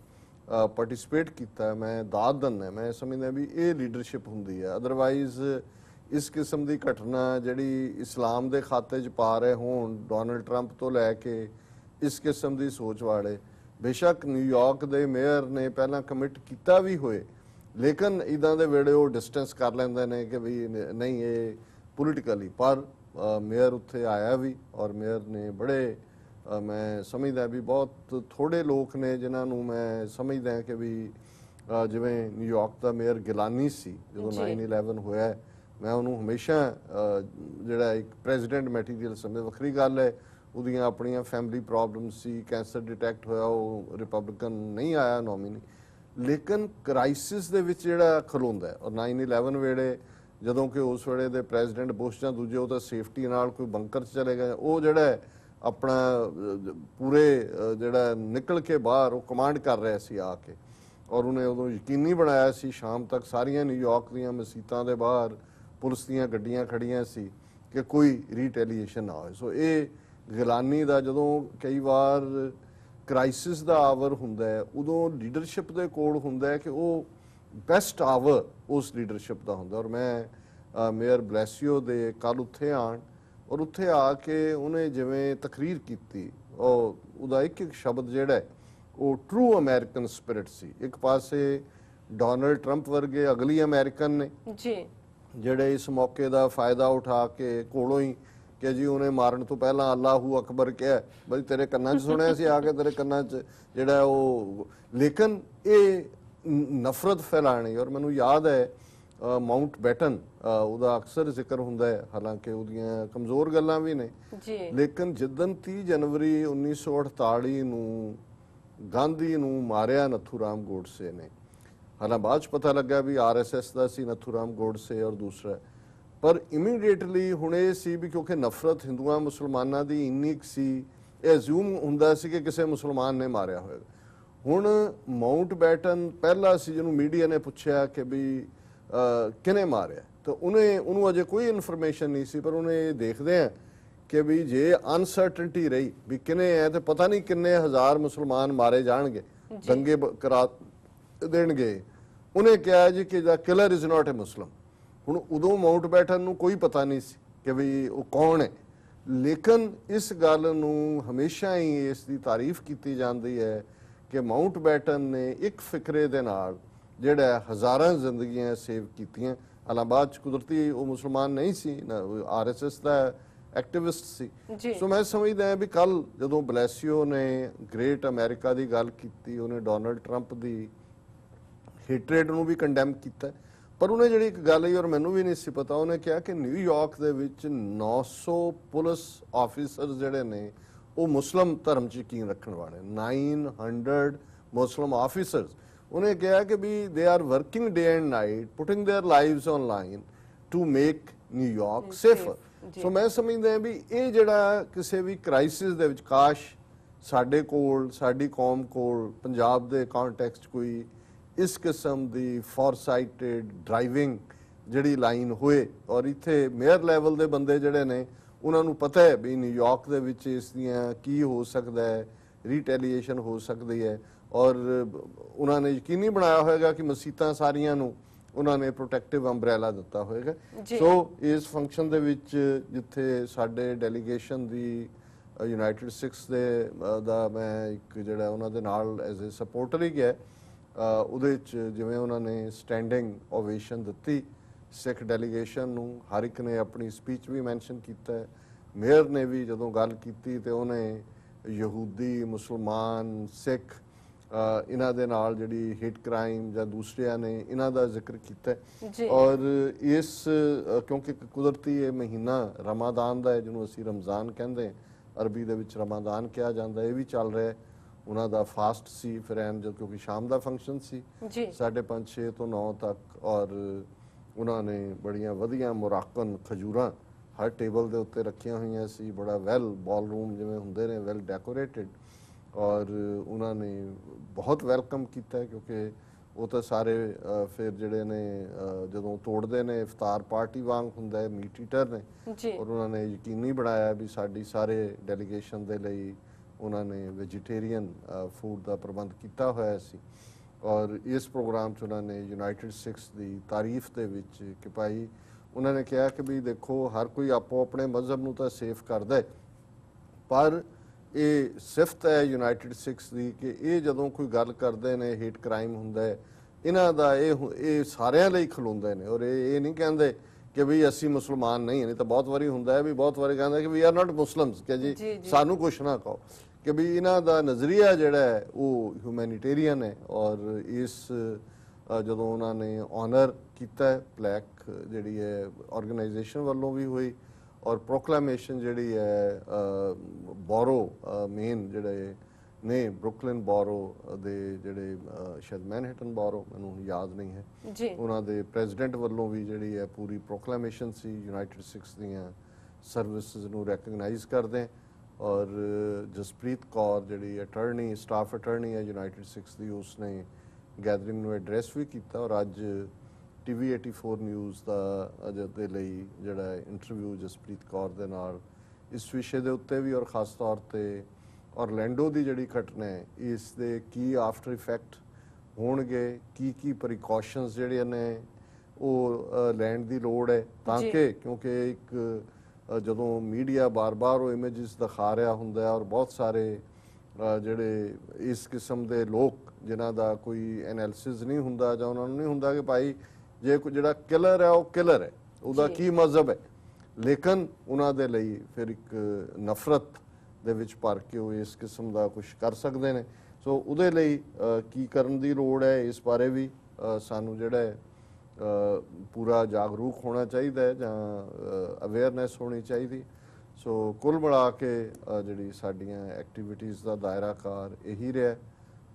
ਪਾਰਟਿਸਿਪੇਟ ਕੀਤਾ। ਮੈਂ ਦਾਦ ਦਿੰਦਾ ਮੈਂ ਸਮਝਦਾ ਵੀ ਇਹ ਲੀਡਰਸ਼ਿਪ ਹੁੰਦੀ ਹੈ। ਅਦਰਵਾਈਜ਼ ਇਸ ਕਿਸਮ ਦੀ ਘਟਨਾ ਜਿਹੜੀ ਇਸਲਾਮ ਦੇ ਖਾਤੇ 'ਚ ਪਾ ਰਹੇ ਹੋਣ ਡੋਨਲਡ ਟਰੰਪ ਤੋਂ ਲੈ ਕੇ ਇਸ ਕਿਸਮ ਦੀ ਸੋਚ ਵਾਲੇ ਬੇਸ਼ੱਕ ਨਿਊਯਾਰਕ ਦੇ ਮੇਅਰ ਨੇ ਪਹਿਲਾਂ ਕਮਿਟ ਕੀਤਾ ਵੀ ਹੋਏ ਲੇਕਿਨ ਇਦਾਂ ਦੇ ਵੇੜੇ ਉਹ ਡਿਸਟੈਂਸ ਕਰ ਲੈਂਦੇ ਨੇ ਕਿ ਵੀ ਨਹੀਂ ਇਹ ਪੋਲੀਟੀਕਲੀ ਪਰ ਮੇਅਰ ਉੱਥੇ ਆਇਆ ਵੀ ਔਰ ਮੇਅਰ ਨੇ ਬੜੇ ਮੈਂ ਸਮਝਦਾ ਵੀ ਬਹੁਤ ਥੋੜੇ ਲੋਕ ਨੇ ਜਿਨ੍ਹਾਂ ਨੂੰ ਮੈਂ ਸਮਝਦਾ ਕਿ ਵੀ ਜਿਵੇਂ ਨਿਊਯਾਰਕ ਦਾ ਮੇਅਰ ਗਿਲਾਨੀ ਸੀ ਜਦੋਂ ਜੀ। 9/11 ਹੋਇਆ ਮੈਂ ਉਹਨੂੰ ਹਮੇਸ਼ਾ ਜਿਹੜਾ ਇੱਕ ਪ੍ਰੈਜ਼ੀਡੈਂਟ ਮੈਟੀਰੀਅਲ ਸਮੇਂ ਵੱਖਰੀ ਗੱਲ ਹੈ, ਉਹਦੀਆਂ ਆਪਣੀਆਂ ਫੈਮਿਲੀ ਪ੍ਰੋਬਲਮਸ ਸੀ, ਕੈਂਸਰ ਡਿਟੈਕਟ ਹੋਇਆ, ਉਹ ਰਿਪਬਲਿਕਨ ਨਹੀਂ ਆਇਆ ਨੋਮੀਨੀ। ਲੇਕਿਨ ਕ੍ਰਾਈਸਿਸ ਦੇ ਵਿੱਚ ਜਿਹੜਾ ਖਲੋਂਦਾ ਔਰ 9/11 ਵੇਲੇ ਜਦੋਂ ਕਿ ਉਸ ਵੇਲੇ ਦੇ ਪ੍ਰੈਜ਼ੀਡੈਂਟ ਬੁਸ਼ ਜਾਂ ਦੂਜੇ, ਉਹ ਤਾਂ ਸੇਫਟੀ ਨਾਲ ਕੋਈ ਬੰਕਰ 'ਚ ਚਲੇ ਗਏ। ਉਹ ਜਿਹੜਾ ਆਪਣਾ ਪੂਰੇ ਜਿਹੜਾ ਨਿਕਲ ਕੇ ਬਾਹਰ, ਉਹ ਕਮਾਂਡ ਕਰ ਰਿਹਾ ਸੀ ਆ ਕੇ। ਔਰ ਉਹਨੇ ਉਦੋਂ ਯਕੀਨੀ ਬਣਾਇਆ ਸੀ, ਸ਼ਾਮ ਤੱਕ ਸਾਰੀਆਂ ਨਿਊਯਾਰਕ ਦੀਆਂ ਮਸੀਤਾਂ ਦੇ ਬਾਹਰ ਪੁਲਿਸ ਦੀਆਂ ਗੱਡੀਆਂ ਖੜੀਆਂ ਸੀ ਕਿ ਕੋਈ ਰੀਟੈਲੀਏਸ਼ਨ ਨਾ ਹੋਏ। ਸੋ ਇਹ ਗਿਲਾਨੀ ਦਾ ਜਦੋਂ ਕਈ ਵਾਰ ਕ੍ਰਾਈਸਿਸ ਦਾ ਆਵਰ ਹੁੰਦਾ ਹੈ, ਉਦੋਂ ਲੀਡਰਸ਼ਿਪ ਦੇ ਕੋਲ ਹੁੰਦਾ ਹੈ ਕਿ ਉਹ ਬੈਸਟ ਆਵਰ ਉਸ ਲੀਡਰਸ਼ਿਪ ਦਾ ਹੁੰਦਾ। ਔਰ ਮੈਂ ਮੇਅਰ ਬਲੈਸੀਓ ਦੇ ਕੱਲ ਉੱਥੇ ਆਣ ਔਰ ਉੱਥੇ ਆ ਕੇ ਉਹਨੇ ਜਿਵੇਂ ਤਕਰੀਰ ਕੀਤੀ, ਉਹ, ਉਹਦਾ ਇੱਕ ਇੱਕ ਸ਼ਬਦ ਜਿਹੜਾ ਹੈ, ਉਹ ਟਰੂ ਅਮਰੀਕਨ ਸਪਿਰਿਟ ਸੀ। ਇੱਕ ਪਾਸੇ ਡੋਨਲਡ ਟਰੰਪ ਵਰਗੇ ਅਗਲੀ ਅਮਰੀਕਨ ਨੇ ਜੀ। ਜਿਹੜੇ ਇਸ ਮੌਕੇ ਦਾ ਫਾਇਦਾ ਉਠਾ ਕੇ ਕੋਲੋਂ ਹੀ ਕਿ ਜੀ ਉਹਨੇ ਮਾਰਨ ਤੋਂ ਪਹਿਲਾਂ ਅੱਲਾਹੂ ਅਕਬਰ ਕਿਹਾ ਬਈ ਤੇਰੇ ਕੰਨਾਂ 'ਚ ਸੁਣਿਆ ਸੀ ਆ ਕੇ ਤੇਰੇ ਕੰਨਾਂ 'ਚ ਜਿਹੜਾ ਉਹ ਲੇਕਿਨ ਇਹ ਨਫ਼ਰਤ ਫੈਲਾਣੀ ਔਰ ਮੈਨੂੰ ਯਾਦ ਹੈ ਅ, ਮਾਊਂਟ ਬੈਟਨ ਉਹਦਾ ਅਕਸਰ ਜ਼ਿਕਰ ਹੁੰਦਾ ਹੈ ਹਾਲਾਂਕਿ ਉਹਦੀਆਂ ਕਮਜ਼ੋਰ ਗੱਲਾਂ ਵੀ ਨੇ। ਜੀ। ਲੇਕਿਨ ਜਿੱਦਨ 30 ਜਨਵਰੀ 1948 ਨੂੰ ਗਾਂਧੀ ਨੂੰ ਮਾਰਿਆ ਨਥੂਰਾਮ ਗੋਡਸੇ ਨੇ ਹਾਲਾਂ ਬਾਅਦ ਚ ਪਤਾ ਲੱਗਾ ਵੀ ਆਰਐਸਐਸ ਦਾ ਸੀ ਨਥੂਰਾਮ ਗੋਡਸੇ ਔਰ ਦੂਸਰਾ। ਪਰ ਇਮੀਡੀਏਟਲੀ ਹੁਣ ਇਹ ਸੀ ਵੀ ਕਿਉਂਕਿ ਨਫ਼ਰਤ ਹਿੰਦੂਆਂ ਮੁਸਲਮਾਨਾਂ ਦੀ ਇੰਨੀ ਕੁ ਸੀ ਇਹ ਅਜ਼ੂਮ ਹੁੰਦਾ ਸੀ ਕਿ ਕਿਸੇ ਮੁਸਲਮਾਨ ਨੇ ਮਾਰਿਆ ਹੋਵੇਗਾ ਹੁਣ ਮਾਊਂਟ ਬੈਟਨ ਪਹਿਲਾ ਸੀ ਜਿਹਨੂੰ ਮੀਡੀਆ ਨੇ ਪੁੱਛਿਆ ਕਿ ਵੀ ਕਿਹਨੇ ਮਾਰਿਆ? ਤਾਂ ਉਹਨੇ ਉਹਨੂੰ ਅਜੇ ਕੋਈ ਇਨਫੋਰਮੇਸ਼ਨ ਨਹੀਂ ਸੀ ਪਰ ਉਹਨੇ ਇਹ ਦੇਖਦੇ ਆ ਕਿ ਵੀ ਜੇ ਅਨਸਰਟਨਟੀ ਰਹੀ ਵੀ ਕਿਨੇ ਹੈ ਤੇ ਪਤਾ ਨਹੀਂ ਕਿੰਨੇ ਹਜ਼ਾਰ ਮੁਸਲਮਾਨ ਮਾਰੇ ਜਾਣਗੇ ਦੰਗੇ ਕਰਾ ਦੇਣਗੇ। ਉਹਨੇ ਕਿਹਾ ਜੀ ਕਿ ਦਾ ਕਿਲਰ ਇਜ਼ ਨਾਟ ਅ ਮੁਸਲਮ ਹੁਣ ਉਦੋਂ ਮਾਊਂਟ ਬੈਟਨ ਨੂੰ ਕੋਈ ਪਤਾ ਨਹੀਂ ਸੀ ਕਿ ਵੀ ਉਹ ਕੌਣ ਹੈ। ਲੇਕਿਨ ਇਸ ਗੱਲ ਨੂੰ ਹਮੇਸ਼ਾ ਹੀ ਇਸ ਦੀ ਤਾਰੀਫ ਕੀਤੀ ਜਾਂਦੀ ਹੈ ਕਿ ਮਾਊਂਟ ਬੈਟਨ ਨੇ ਇੱਕ ਫਿਕਰੇ ਦੇ ਨਾਲ ਜਿਹੜਾ ਹਜ਼ਾਰਾਂ ਜ਼ਿੰਦਗੀਆਂ ਸੇਵ ਕੀਤੀਆਂ। ਹਾਲਾਂਬਾਦ ਚ ਕੁਦਰਤੀ ਉਹ ਮੁਸਲਮਾਨ ਨਹੀਂ ਸੀ ਆਰਐਸਐਸ ਦਾ ਐਕਟਿਵਿਸਟ ਸੀ। ਸੋ ਮੈਂ ਸਮਝਦਾ ਹਾਂ ਵੀ ਕੱਲ ਜਦੋਂ ਬਲੈਸੀਓ ਨੇ ਗ੍ਰੇਟ ਅਮਰੀਕਾ ਦੀ ਗੱਲ ਕੀਤੀ ਉਹਨੇ ਡੋਨਲਡ ਟਰੰਪ ਦੀ ਹੇਟਰੇਟ ਨੂੰ ਵੀ ਕੰਡੈਮ ਕੀਤਾ ਹੈ। ਪਰ ਉਹਨੇ ਜਿਹੜੀ ਇੱਕ ਗੱਲ ਹੀ ਔਰ ਮੈਨੂੰ ਵੀ ਨਹੀਂ ਸੀ ਪਤਾ ਉਹਨੇ ਕਿਹਾ ਕਿ ਨਿਊਯਾਰਕ ਦੇ ਵਿੱਚ 900 ਪੁਲਿਸ ਆਫੀਸਰ ਜਿਹੜੇ ਨੇ ਉਹ ਮੁਸਲਮ ਧਰਮ ਚ ਯਕੀਨ ਰੱਖਣ ਵਾਲੇ 900 ਮੁਸਲਮ ਆਫੀਸਰਸ ਉਹਨੇ ਕਿਹਾ ਕਿ ਵੀ they are working day and night putting their lives online to make New York safer so ਮੈਂ ਸਮਝਦਾ ਵੀ ਇਹ ਜਿਹੜਾ ਕਿਸੇ ਵੀ ਕ੍ਰਾਈਸਿਸ ਦੇ ਵਿੱਚ ਕਾਸ਼ ਸਾਡੇ ਕੋਲ ਸਾਡੀ ਕੌਮ ਕੋਲ ਪੰਜਾਬ ਦੇ ਕੰਟੈਕਸਟ ਕੋਈ ਇਸ ਕਿਸਮ ਦੀ ਫੋਰਸਾਈਟਡ ਡਰਾਈਵਿੰਗ ਜਿਹੜੀ ਲਾਈਨ ਹੋਏ ਔਰ ਇੱਥੇ ਮੇਅਰ ਲੈਵਲ ਦੇ ਬੰਦੇ ਜਿਹੜੇ ਨੇ ਉਹਨਾਂ ਨੂੰ ਪਤਾ ਹੈ ਵੀ ਨਿਊਯਾਰਕ ਦੇ ਵਿੱਚ ਇਸ ਦੀਆਂ ਕੀ ਹੋ ਸਕਦਾ ਹੈ ਰੀਟੈਲੀਏਸ਼ਨ ਹੋ ਸਕਦੀ ਹੈ ਔਰ ਉਹਨਾਂ ਨੇ ਯਕੀਨੀ ਬਣਾਇਆ ਹੋਵੇਗਾ ਕਿ ਮਸੀਤਾਂ ਸਾਰੀਆਂ ਨੂੰ ਉਹਨਾਂ ਨੇ ਪ੍ਰੋਟੈਕਟਿਵ ਅੰਬ੍ਰੇਲਾ ਦਿੱਤਾ ਹੋਵੇਗਾ ਸੋ ਇਸ ਫੰਕਸ਼ਨ ਦੇ ਵਿੱਚ ਜਿੱਥੇ ਸਾਡੇ ਡੈਲੀਗੇਸ਼ਨ ਦੀ ਯੂਨਾਈਟਿਡ ਸਿਕਸ ਦੇ ਦਾ ਮੈਂ ਇੱਕ ਜਿਹੜਾ ਉਹਨਾਂ ਦੇ ਨਾਲ ਐਜ਼ ਅ ਸਪੋਰਟਰ ਹੀ ਗਿਆ ਉਹਦੇ ਚ ਜਿਵੇਂ ਉਹਨਾਂ ਨੇ ਸਟੈਂਡਿੰਗ ਓਵੇਸ਼ਨ ਦਿੱਤੀ ਸਿੱਖ ਡੈਲੀਗੇਸ਼ਨ ਨੂੰ ਹਰ ਇੱਕ ਨੇ ਆਪਣੀ ਸਪੀਚ ਵੀ ਮੈਂਸ਼ਨ ਕੀਤਾ ਹੈ। ਮੇਅਰ ਨੇ ਵੀ ਜਦੋਂ ਗੱਲ ਕੀਤੀ ਤੇ ਉਹਨੇ ਯਹੂਦੀ ਮੁਸਲਮਾਨ ਸਿੱਖ ਇਹਨਾਂ ਦੇ ਨਾਲ ਜਿਹੜੀ ਹਿਟ ਕ੍ਰਾਈਮ ਜਾਂ ਦੂਸਰਿਆਂ ਨੇ ਇਹਨਾਂ ਦਾ ਜ਼ਿਕਰ ਕੀਤਾ। ਔਰ ਇਸ ਕਿਉਂਕਿ ਕੁਦਰਤੀ ਇਹ ਮਹੀਨਾ ਰਮਾਦਾਨ ਦਾ ਹੈ ਜਿਹਨੂੰ ਅਸੀਂ ਰਮਜ਼ਾਨ ਕਹਿੰਦੇ ਅਰਬੀ ਦੇ ਵਿੱਚ ਰਮਾਦਾਨ ਕਿਹਾ ਜਾਂਦਾ ਇਹ ਵੀ ਚੱਲ ਰਿਹਾ ਹੈ। ਉਹਨਾਂ ਦਾ ਫਾਸਟ ਸੀ ਫਿਰ ਐਨ ਜਦ ਕਿਉਂਕਿ ਸ਼ਾਮ ਦਾ ਫੰਕਸ਼ਨ ਸੀ ਜੀ। ਸਾਢੇ ਪੰਜ 6 ਤੋਂ 9 ਤੱਕ ਔਰ ਉਹਨਾਂ ਨੇ ਬੜੀਆਂ ਵਧੀਆ ਮੁਰਾਕਨ ਖਜੂਰਾਂ ਹਰ ਟੇਬਲ ਦੇ ਉੱਤੇ ਰੱਖੀਆਂ ਹੋਈਆਂ ਸੀ ਬੜਾ ਵੈਲ ਬਾਲਰੂਮ ਜਿਵੇਂ ਹੁੰਦੇ ਨੇ ਵੈਲ ਡੈਕੋਰੇਟਡ ਔਰ ਉਹਨਾਂ ਨੇ ਬਹੁਤ ਵੈਲਕਮ ਕੀਤਾ ਕਿਉਂਕਿ ਉਹ ਤਾਂ ਸਾਰੇ ਫਿਰ ਜਿਹੜੇ ਨੇ ਜਦੋਂ ਤੋੜਦੇ ਨੇ ਇਫਤਾਰ ਪਾਰਟੀ ਵਾਂਗ ਹੁੰਦਾ ਹੈ ਮੀਟ ਈਟਰ ਨੇ ਔਰ ਉਹਨਾਂ ਨੇ ਯਕੀਨੀ ਬਣਾਇਆ ਵੀ ਸਾਡੀ ਸਾਰੇ ਡੈਲੀਗੇਸ਼ਨ ਦੇ ਲਈ ਉਹਨਾਂ ਨੇ ਵੈਜੀਟੇਰੀਅਨ ਫੂਡ ਦਾ ਪ੍ਰਬੰਧ ਕੀਤਾ ਹੋਇਆ ਸੀ। ਔਰ ਇਸ ਪ੍ਰੋਗਰਾਮ 'ਚ ਉਹਨਾਂ ਨੇ ਯੂਨਾਈਟਿਡ ਸਿਕਸ ਦੀ ਤਾਰੀਫ ਦੇ ਵਿੱਚ ਕਿ ਭਾਈ ਉਹਨਾਂ ਨੇ ਕਿਹਾ ਕਿ ਵੀ ਦੇਖੋ ਹਰ ਕੋਈ ਆਪੋ ਆਪਣੇ ਮਜ਼ਹਬ ਨੂੰ ਤਾਂ ਸੇਫ ਕਰਦਾ ਹੈ ਪਰ ਇਹ ਸਿਫਤ ਹੈ ਯੂਨਾਈਟਿਡ ਸਿਕਸ ਦੀ ਕਿ ਇਹ ਜਦੋਂ ਕੋਈ ਗੱਲ ਕਰਦੇ ਨੇ ਹੇਟ ਕ੍ਰਾਈਮ ਹੁੰਦਾ ਹੈ ਇਹਨਾਂ ਦਾ ਇਹ ਇਹ ਸਾਰਿਆਂ ਲਈ ਖਲੋਂਦੇ ਨੇ। ਔਰ ਇਹ ਇਹ ਨਹੀਂ ਕਹਿੰਦੇ ਕਿ ਵੀ ਅਸੀਂ ਮੁਸਲਮਾਨ ਨਹੀਂ ਨਹੀਂ ਤਾਂ ਬਹੁਤ ਵਾਰੀ ਹੁੰਦਾ ਹੈ ਵੀ ਬਹੁਤ ਵਾਰੀ ਕਹਿੰਦੇ ਕਿ ਵੀ ਆਰ ਨਾਟ ਮੁਸਲਮਸ ਕਿ ਜੀ। ਸਾਨੂੰ ਕੁਛ ਨਾ ਕਹੋ। ਕਿ ਵੀ ਇਹਨਾਂ ਦਾ ਨਜ਼ਰੀਆ ਜਿਹੜਾ ਹੈ ਉਹ ਹਿਊਮੈਨਿਟੇਰੀਅਨ ਹੈ ਔਰ ਇਸ ਜਦੋਂ ਉਹਨਾਂ ਨੇ ਆਨਰ ਕੀਤਾ ਬਲੈਕ ਜਿਹੜੀ ਹੈ ਆਰਗੇਨਾਈਜੇਸ਼ਨ ਵੱਲੋਂ ਵੀ ਹੋਈ ਔਰ ਪ੍ਰੋਕਲੇਮੇਸ਼ਨ ਜਿਹੜੀ ਹੈ ਬੋਰੋ ਮੇਨ ਜਿਹੜੇ ਨੇ ਬਰੁਕਲਿਨ ਬੋਰੋ ਦੇ ਜਿਹੜੇ ਸ਼ਾਇਦ ਮੈਨਹਟਨ ਬੋਰੋ ਮੈਨੂੰ ਯਾਦ ਨਹੀਂ ਹੈ। ਉਹਨਾਂ ਦੇ ਪ੍ਰੈਜ਼ੀਡੈਂਟ ਵੱਲੋਂ ਵੀ ਜਿਹੜੀ ਹੈ ਪੂਰੀ ਪ੍ਰੋਕਲੇਮੇਸ਼ਨ ਸੀ ਯੂਨਾਈਟਿਡ ਸਿਕਸ ਦੀਆਂ ਸਰਵਿਸਿਜ਼ ਨੂੰ ਰੈਕਗਨਾਈਜ਼ ਕਰਦੇ ਔਰ ਜਸਪ੍ਰੀਤ ਕੌਰ ਜਿਹੜੀ ਅਟਾਰਨੀ ਸਟਾਫ ਅਟਾਰਨੀ ਹੈ ਯੂਨਾਈਟਿਡ ਸਿਕਸ ਦੀ ਉਸਨੇ ਗੈਦਰਿੰਗ ਨੂੰ ਐਡਰੈਸ ਵੀ ਕੀਤਾ ਔਰ ਅੱਜ ਟੀਵੀ 84 ਨਿਊਜ਼ ਦਾ ਅੱਜ ਦੇ ਲਈ ਜਿਹੜਾ ਇੰਟਰਵਿਊ ਜਸਪ੍ਰੀਤ ਕੌਰ ਦੇ ਨਾਲ ਇਸ ਵਿਸ਼ੇ ਦੇ ਉੱਤੇ ਵੀ ਔਰ ਖਾਸ ਤੌਰ ਤੇ ਔਰਲੈਂਡੋ ਦੀ ਜਿਹੜੀ ਘਟਨਾ ਹੈ ਇਸ ਦੇ ਕੀ ਆਫਟਰ ਇਫੈਕਟ ਹੋਣਗੇ ਕੀ ਕੀ ਪ੍ਰੀਕਾਸ਼ਨਸ ਜਿਹੜੇ ਨੇ ਉਹ ਲੈਣ ਦੀ ਲੋੜ ਹੈ ਤਾਂ। ਕਿ ਕਿਉਂਕਿ ਇੱਕ ਜਦੋਂ ਮੀਡੀਆ ਬਾਰ-ਬਾਰ ਉਹ ਇਮੇजेस ਦਿਖਾ ਰਿਹਾ ਹੁੰਦਾ ਹੈ ਔਰ ਬਹੁਤ ਸਾਰੇ ਜਿਹੜੇ ਇਸ ਕਿਸਮ ਦੇ ਲੋਕ ਜਿਨ੍ਹਾਂ ਦਾ ਕੋਈ ਐਨਾਲਿਸਿਸ ਨਹੀਂ ਹੁੰਦਾ ਜਾਂ ਉਹਨਾਂ ਨੂੰ ਨਹੀਂ ਹੁੰਦਾ ਕਿ ਭਾਈ ਜੇ ਕੋਈ ਜਿਹੜਾ ਕਿਲਰ ਹੈ ਉਹ ਕਿਲਰ ਹੈ ਉਹਦਾ। ਕੀ ਮਜ਼ਹਬ ਹੈ ਲੇਕਿਨ ਉਹਨਾਂ ਦੇ ਲਈ ਫਿਰ ਇੱਕ ਨਫ਼ਰਤ ਦੇ ਵਿੱਚ ਭਰ ਕੇ ਉਹ ਇਸ ਕਿਸਮ ਦਾ ਕੁਝ ਕਰ ਸਕਦੇ ਨੇ ਸੋ ਉਹਦੇ ਲਈ ਕੀ ਕਰਨ ਦੀ ਲੋੜ ਹੈ ਇਸ ਬਾਰੇ ਵੀ ਸਾਨੂੰ ਜਿਹੜਾ ਪੂਰਾ ਜਾਗਰੂਕ ਹੋਣਾ ਚਾਹੀਦਾ ਹੈ ਜਾਂ ਅਵੇਅਰਨੈਸ ਹੋਣੀ ਚਾਹੀਦੀ। ਸੋ ਕੁੱਲ ਮਿਲਾ ਕੇ ਜਿਹੜੀ ਸਾਡੀਆਂ ਐਕਟੀਵਿਟੀਜ਼ ਦਾ ਦਾਇਰਾਕਾਰ ਇਹੀ ਰਿਹਾ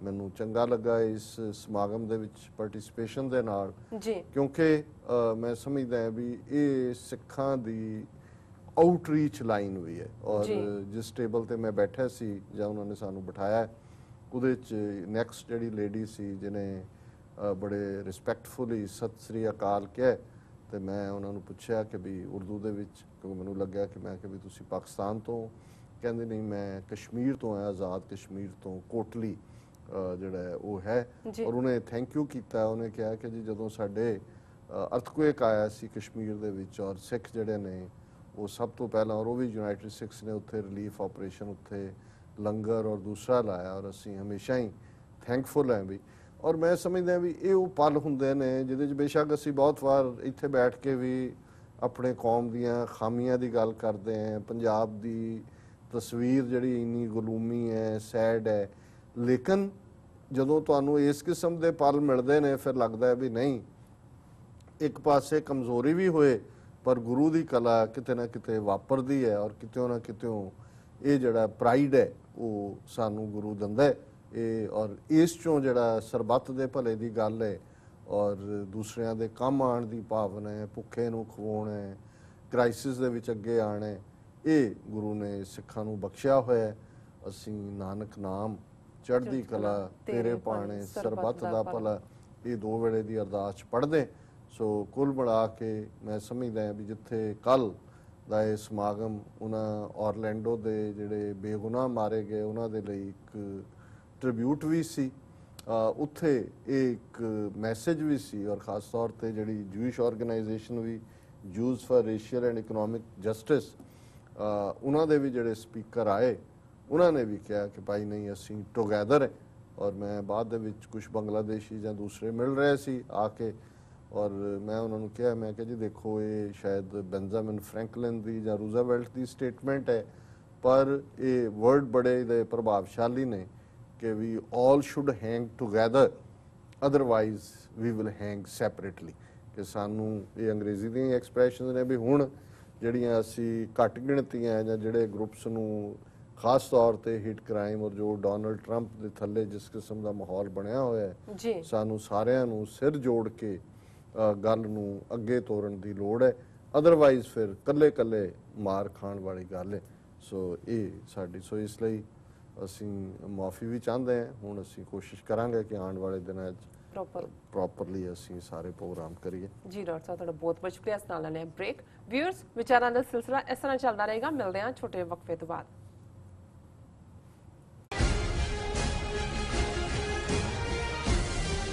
ਮੈਨੂੰ ਚੰਗਾ ਲੱਗਾ ਇਸ ਸਮਾਗਮ ਦੇ ਵਿੱਚ ਪਾਰਟਿਸਿਪੇਸ਼ਨ ਦੇ ਨਾਲ। ਜੀ। ਕਿਉਂਕਿ ਮੈਂ ਸਮਝਦਾ ਹਾਂ ਵੀ ਇਹ ਸਿੱਖਾਂ ਦੀ ਆਊਟਰੀਚ ਲਾਈਨ ਵੀ ਹੈ। ਔਰ। ਜਿਸ ਟੇਬਲ ਤੇ ਮੈਂ ਬੈਠਾ ਸੀ ਜਾਂ ਉਹਨਾਂ ਨੇ ਸਾਨੂੰ ਬਿਠਾਇਆ ਉਹਦੇ ਚ ਨੈਕਸਟ ਜਿਹੜੀ ਲੇਡੀ ਸੀ ਜਿਨੇ ਅ, ਬੜੇ ਰਿਸਪੈਕਟਫੁਲੀ ਸਤਿ ਸ੍ਰੀ ਅਕਾਲ ਕਿਹਾ ਤੇ ਮੈਂ ਉਹਨਾਂ ਨੂੰ ਪੁੱਛਿਆ ਕਿ ਵੀ ਉਰਦੂ ਦੇ ਵਿੱਚ ਕਿਉਂਕਿ ਮੈਨੂੰ ਲੱਗਿਆ ਕਿ ਮੈਂ ਕਿ ਵੀ ਤੁਸੀਂ ਪਾਕਿਸਤਾਨ ਤੋਂ ਕਹਿੰਦੇ ਨਹੀਂ ਮੈਂ ਕਸ਼ਮੀਰ ਤੋਂ ਆ ਆਜ਼ਾਦ ਕਸ਼ਮੀਰ ਤੋਂ ਕੋਟਲੀ ਜਿਹੜਾ ਉਹ ਹੈ। ਔਰ ਉਹਨੇ ਥੈਂਕ ਯੂ ਕੀਤਾ ਉਹਨੇ ਕਿਹਾ ਕਿ ਜੀ ਜਦੋਂ ਸਾਡੇ ਅਰਥਕੁਏਕ ਆਇਆ ਸੀ ਕਸ਼ਮੀਰ ਦੇ ਵਿੱਚ ਔਰ ਸਿੱਖ ਜਿਹੜੇ ਨੇ ਉਹ ਸਭ ਤੋਂ ਪਹਿਲਾਂ ਔਰ ਉਹ ਵੀ ਯੂਨਾਈਟਿਡ ਸਿਕਸ ਨੇ ਉੱਥੇ ਰਿਲੀਫ ਆਪਰੇਸ਼ਨ ਉੱਥੇ ਲੰਗਰ ਔਰ ਦੂਸਰਾ ਲਾਇਆ ਔਰ ਅਸੀਂ ਹਮੇਸ਼ਾ ਹੀ ਥੈਂਕਫੁਲ ਹਾਂ ਵੀ। ਔਰ ਮੈਂ ਸਮਝਦਾ ਵੀ ਇਹ ਉਹ ਪਲ ਹੁੰਦੇ ਨੇ ਜਿਹਦੇ 'ਚ ਬੇਸ਼ੱਕ ਅਸੀਂ ਬਹੁਤ ਵਾਰ ਇੱਥੇ ਬੈਠ ਕੇ ਵੀ ਆਪਣੇ ਕੌਮ ਦੀਆਂ ਖਾਮੀਆਂ ਦੀ ਗੱਲ ਕਰਦੇ ਹਾਂ, ਪੰਜਾਬ ਦੀ ਤਸਵੀਰ ਜਿਹੜੀ ਇੰਨੀ ਗਲੂਮੀ ਹੈ, ਸੈਡ ਹੈ। ਲੇਕਿਨ ਜਦੋਂ ਤੁਹਾਨੂੰ ਇਸ ਕਿਸਮ ਦੇ ਪਲ ਮਿਲਦੇ ਨੇ, ਫਿਰ ਲੱਗਦਾ ਹੈ ਵੀ ਨਹੀਂ, ਇੱਕ ਪਾਸੇ ਕਮਜ਼ੋਰੀ ਵੀ ਹੋਏ, ਪਰ ਗੁਰੂ ਦੀ ਕਲਾ ਕਿਤੇ ਨਾ ਕਿਤੇ ਵਾਪਰਦੀ ਹੈ ਔਰ ਕਿਤੇ ਨਾ ਕਿਤੇ ਇਹ ਜਿਹੜਾ ਪ੍ਰਾਈਡ ਹੈ, ਉਹ ਸਾਨੂੰ ਗੁਰੂ ਦਿੰਦਾ ਹੈ। ਇਹ ਔਰ ਇਸ ਚੋਂ ਜਿਹੜਾ ਸਰਬੱਤ ਦੇ ਭਲੇ ਦੀ ਗੱਲ ਹੈ ਔਰ ਦੂਸਰਿਆਂ ਦੇ ਕੰਮ ਆਉਣ ਦੀ ਭਾਵਨਾ ਹੈ ਭੁੱਖੇ ਨੂੰ ਖਵਾਉਣਾ ਹੈ ਕ੍ਰਾਈਸਿਸ ਦੇ ਵਿੱਚ ਅੱਗੇ ਆਉਣਾ ਹੈ ਇਹ ਗੁਰੂ ਨੇ ਸਿੱਖਾਂ ਨੂੰ ਬਖਸ਼ਿਆ ਹੋਇਆ ਅਸੀਂ ਨਾਨਕ ਨਾਮ ਚੜ੍ਹਦੀ ਕਲਾ ਤੇਰੇ ਪਾਣੇ ਸਰਬੱਤ ਦਾ ਭਲਾ। ਇਹ ਦੋ ਵੇਲੇ ਦੀ ਅਰਦਾਸ ਪੜ੍ਹਦੇ। ਸੋ ਕੁੱਲ ਮਿਲਾ ਕੇ ਮੈਂ ਸਮਝਦਾ ਹਾਂ ਵੀ ਜਿੱਥੇ ਕੱਲ ਦਾ ਇਹ ਸਮਾਗਮ ਉਹਨਾਂ ਆਰਲੈਂਡੋ ਦੇ ਜਿਹੜੇ ਬੇਗੁਨਾਹ ਮਾਰੇ ਗਏ ਉਹਨਾਂ ਦੇ ਲਈ ਇੱਕ ਟ੍ਰਿਬਿਊਟ ਵੀ ਸੀ ਉੱਥੇ ਇਹ ਇੱਕ ਮੈਸੇਜ ਵੀ ਸੀ ਔਰ ਖਾਸ ਤੌਰ ਤੇ ਜਿਹੜੀ Jewish organisation we Jews for racial and economic justice ਉਹਨਾਂ ਦੇ ਵੀ ਜਿਹੜੇ ਸਪੀਕਰ ਆਏ, ਉਹਨਾਂ ਨੇ ਵੀ ਕਿਹਾ ਕਿ ਭਾਈ ਨਹੀਂ, ਅਸੀਂ ਟੁਗੇਦਰ ਹੈ ਔਰ ਮੈਂ ਬਾਅਦ ਦੇ ਵਿੱਚ ਕੁਝ ਬੰਗਲਾਦੇਸ਼ੀ ਜਾਂ ਦੂਸਰੇ ਮਿਲ ਰਹੇ ਸੀ ਆ ਕੇ ਔਰ ਮੈਂ ਉਹਨਾਂ ਨੂੰ ਕਿਹਾ, ਮੈਂ ਕਿਹਾ ਜੀ ਦੇਖੋ, ਇਹ ਸ਼ਾਇਦ ਬੈਂਜਾਮਿਨ ਫ੍ਰੈਂਕਲਿਨ ਦੀ ਜਾਂ ਰੂਜ਼ਵੈਲਟ ਦੀ ਸਟੇਟਮੈਂਟ ਹੈ, ਪਰ ਇਹ ਵਰਡ ਬੜੇ ਦੇ ਪ੍ਰਭਾਵਸ਼ਾਲੀ ਨੇ ਕਿ we all should hang together otherwise we will hang separately ਕਿ ਸਾਨੂੰ ਇਹ ਅੰਗਰੇਜ਼ੀ ਦੀਆਂ ਐਕਸਪ੍ਰੈਸ਼ਨਸ ਨੇ ਵੀ ਹੁਣ ਜਿਹੜੀਆਂ ਅਸੀਂ ਘੱਟ ਗਿਣਤੀਆਂ ਜਾਂ ਜਿਹੜੇ ਗਰੁੱਪਸ ਨੂੰ ਖਾਸ ਤੌਰ ਤੇ ਹਿਟ ਕ੍ਰਾਈਮ ਔਰ ਜੋ ਡੋਨਲਡ ਟਰੰਪ ਦੇ ਥੱਲੇ ਜਿਸ ਕਿਸਮ ਦਾ ਮਾਹੌਲ ਬਣਿਆ ਹੋਇਆ ਹੈ ਸਾਨੂੰ ਸਾਰਿਆਂ ਨੂੰ ਸਿਰ ਜੋੜ ਕੇ ਗੱਲ ਨੂੰ ਅੱਗੇ ਤੋਰਨ ਦੀ ਲੋੜ ਹੈ। ਅਦਰਵਾਈਜ਼ ਫਿਰ ਕੱਲੇ ਕੱਲੇ ਮਾਰ ਖਾਣ ਵਾਲੀ ਗੱਲ ਹੈ। ਸੋ ਇਹ ਸਾਡੀ ਸੋ ਇਸ ਲਈ ਅਸੀਂ ਮਾਫੀ ਵੀ ਚਾਹੁੰਦੇ ਹਾਂ। ਹੁਣ ਅਸੀਂ ਕੋਸ਼ਿਸ਼ ਕਰਾਂਗੇ ਕਿ ਆਉਣ ਵਾਲੇ ਦਿਨਾਂ 'ਚ ਪ੍ਰੋਪਰ ਪ੍ਰੋਪਰਲੀ ਅਸੀਂ ਸਾਰੇ ਪ੍ਰੋਗਰਾਮ ਕਰੀਏ। ਜੀ ਡਾਕਟਰ ਸਾਹਿਬ ਤੁਹਾਡਾ ਬਹੁਤ ਬਹੁਤ ਸ਼ੁਕਰੀਆ। ਇਸ ਨਾਲ ਲੈਣੇ ਬ੍ਰੇਕ ਵਿਊਅਰਸ ਵਿਚਾਰਾਂ ਦਾ ਸਿਲਸਿਲਾ ਇਸ ਤਰ੍ਹਾਂ ਚੱਲਦਾ ਰਹੇਗਾ। ਮਿਲਦੇ ਹਾਂ ਛੋਟੇ ਵਕਫੇ ਤੋਂ ਬਾਅਦ।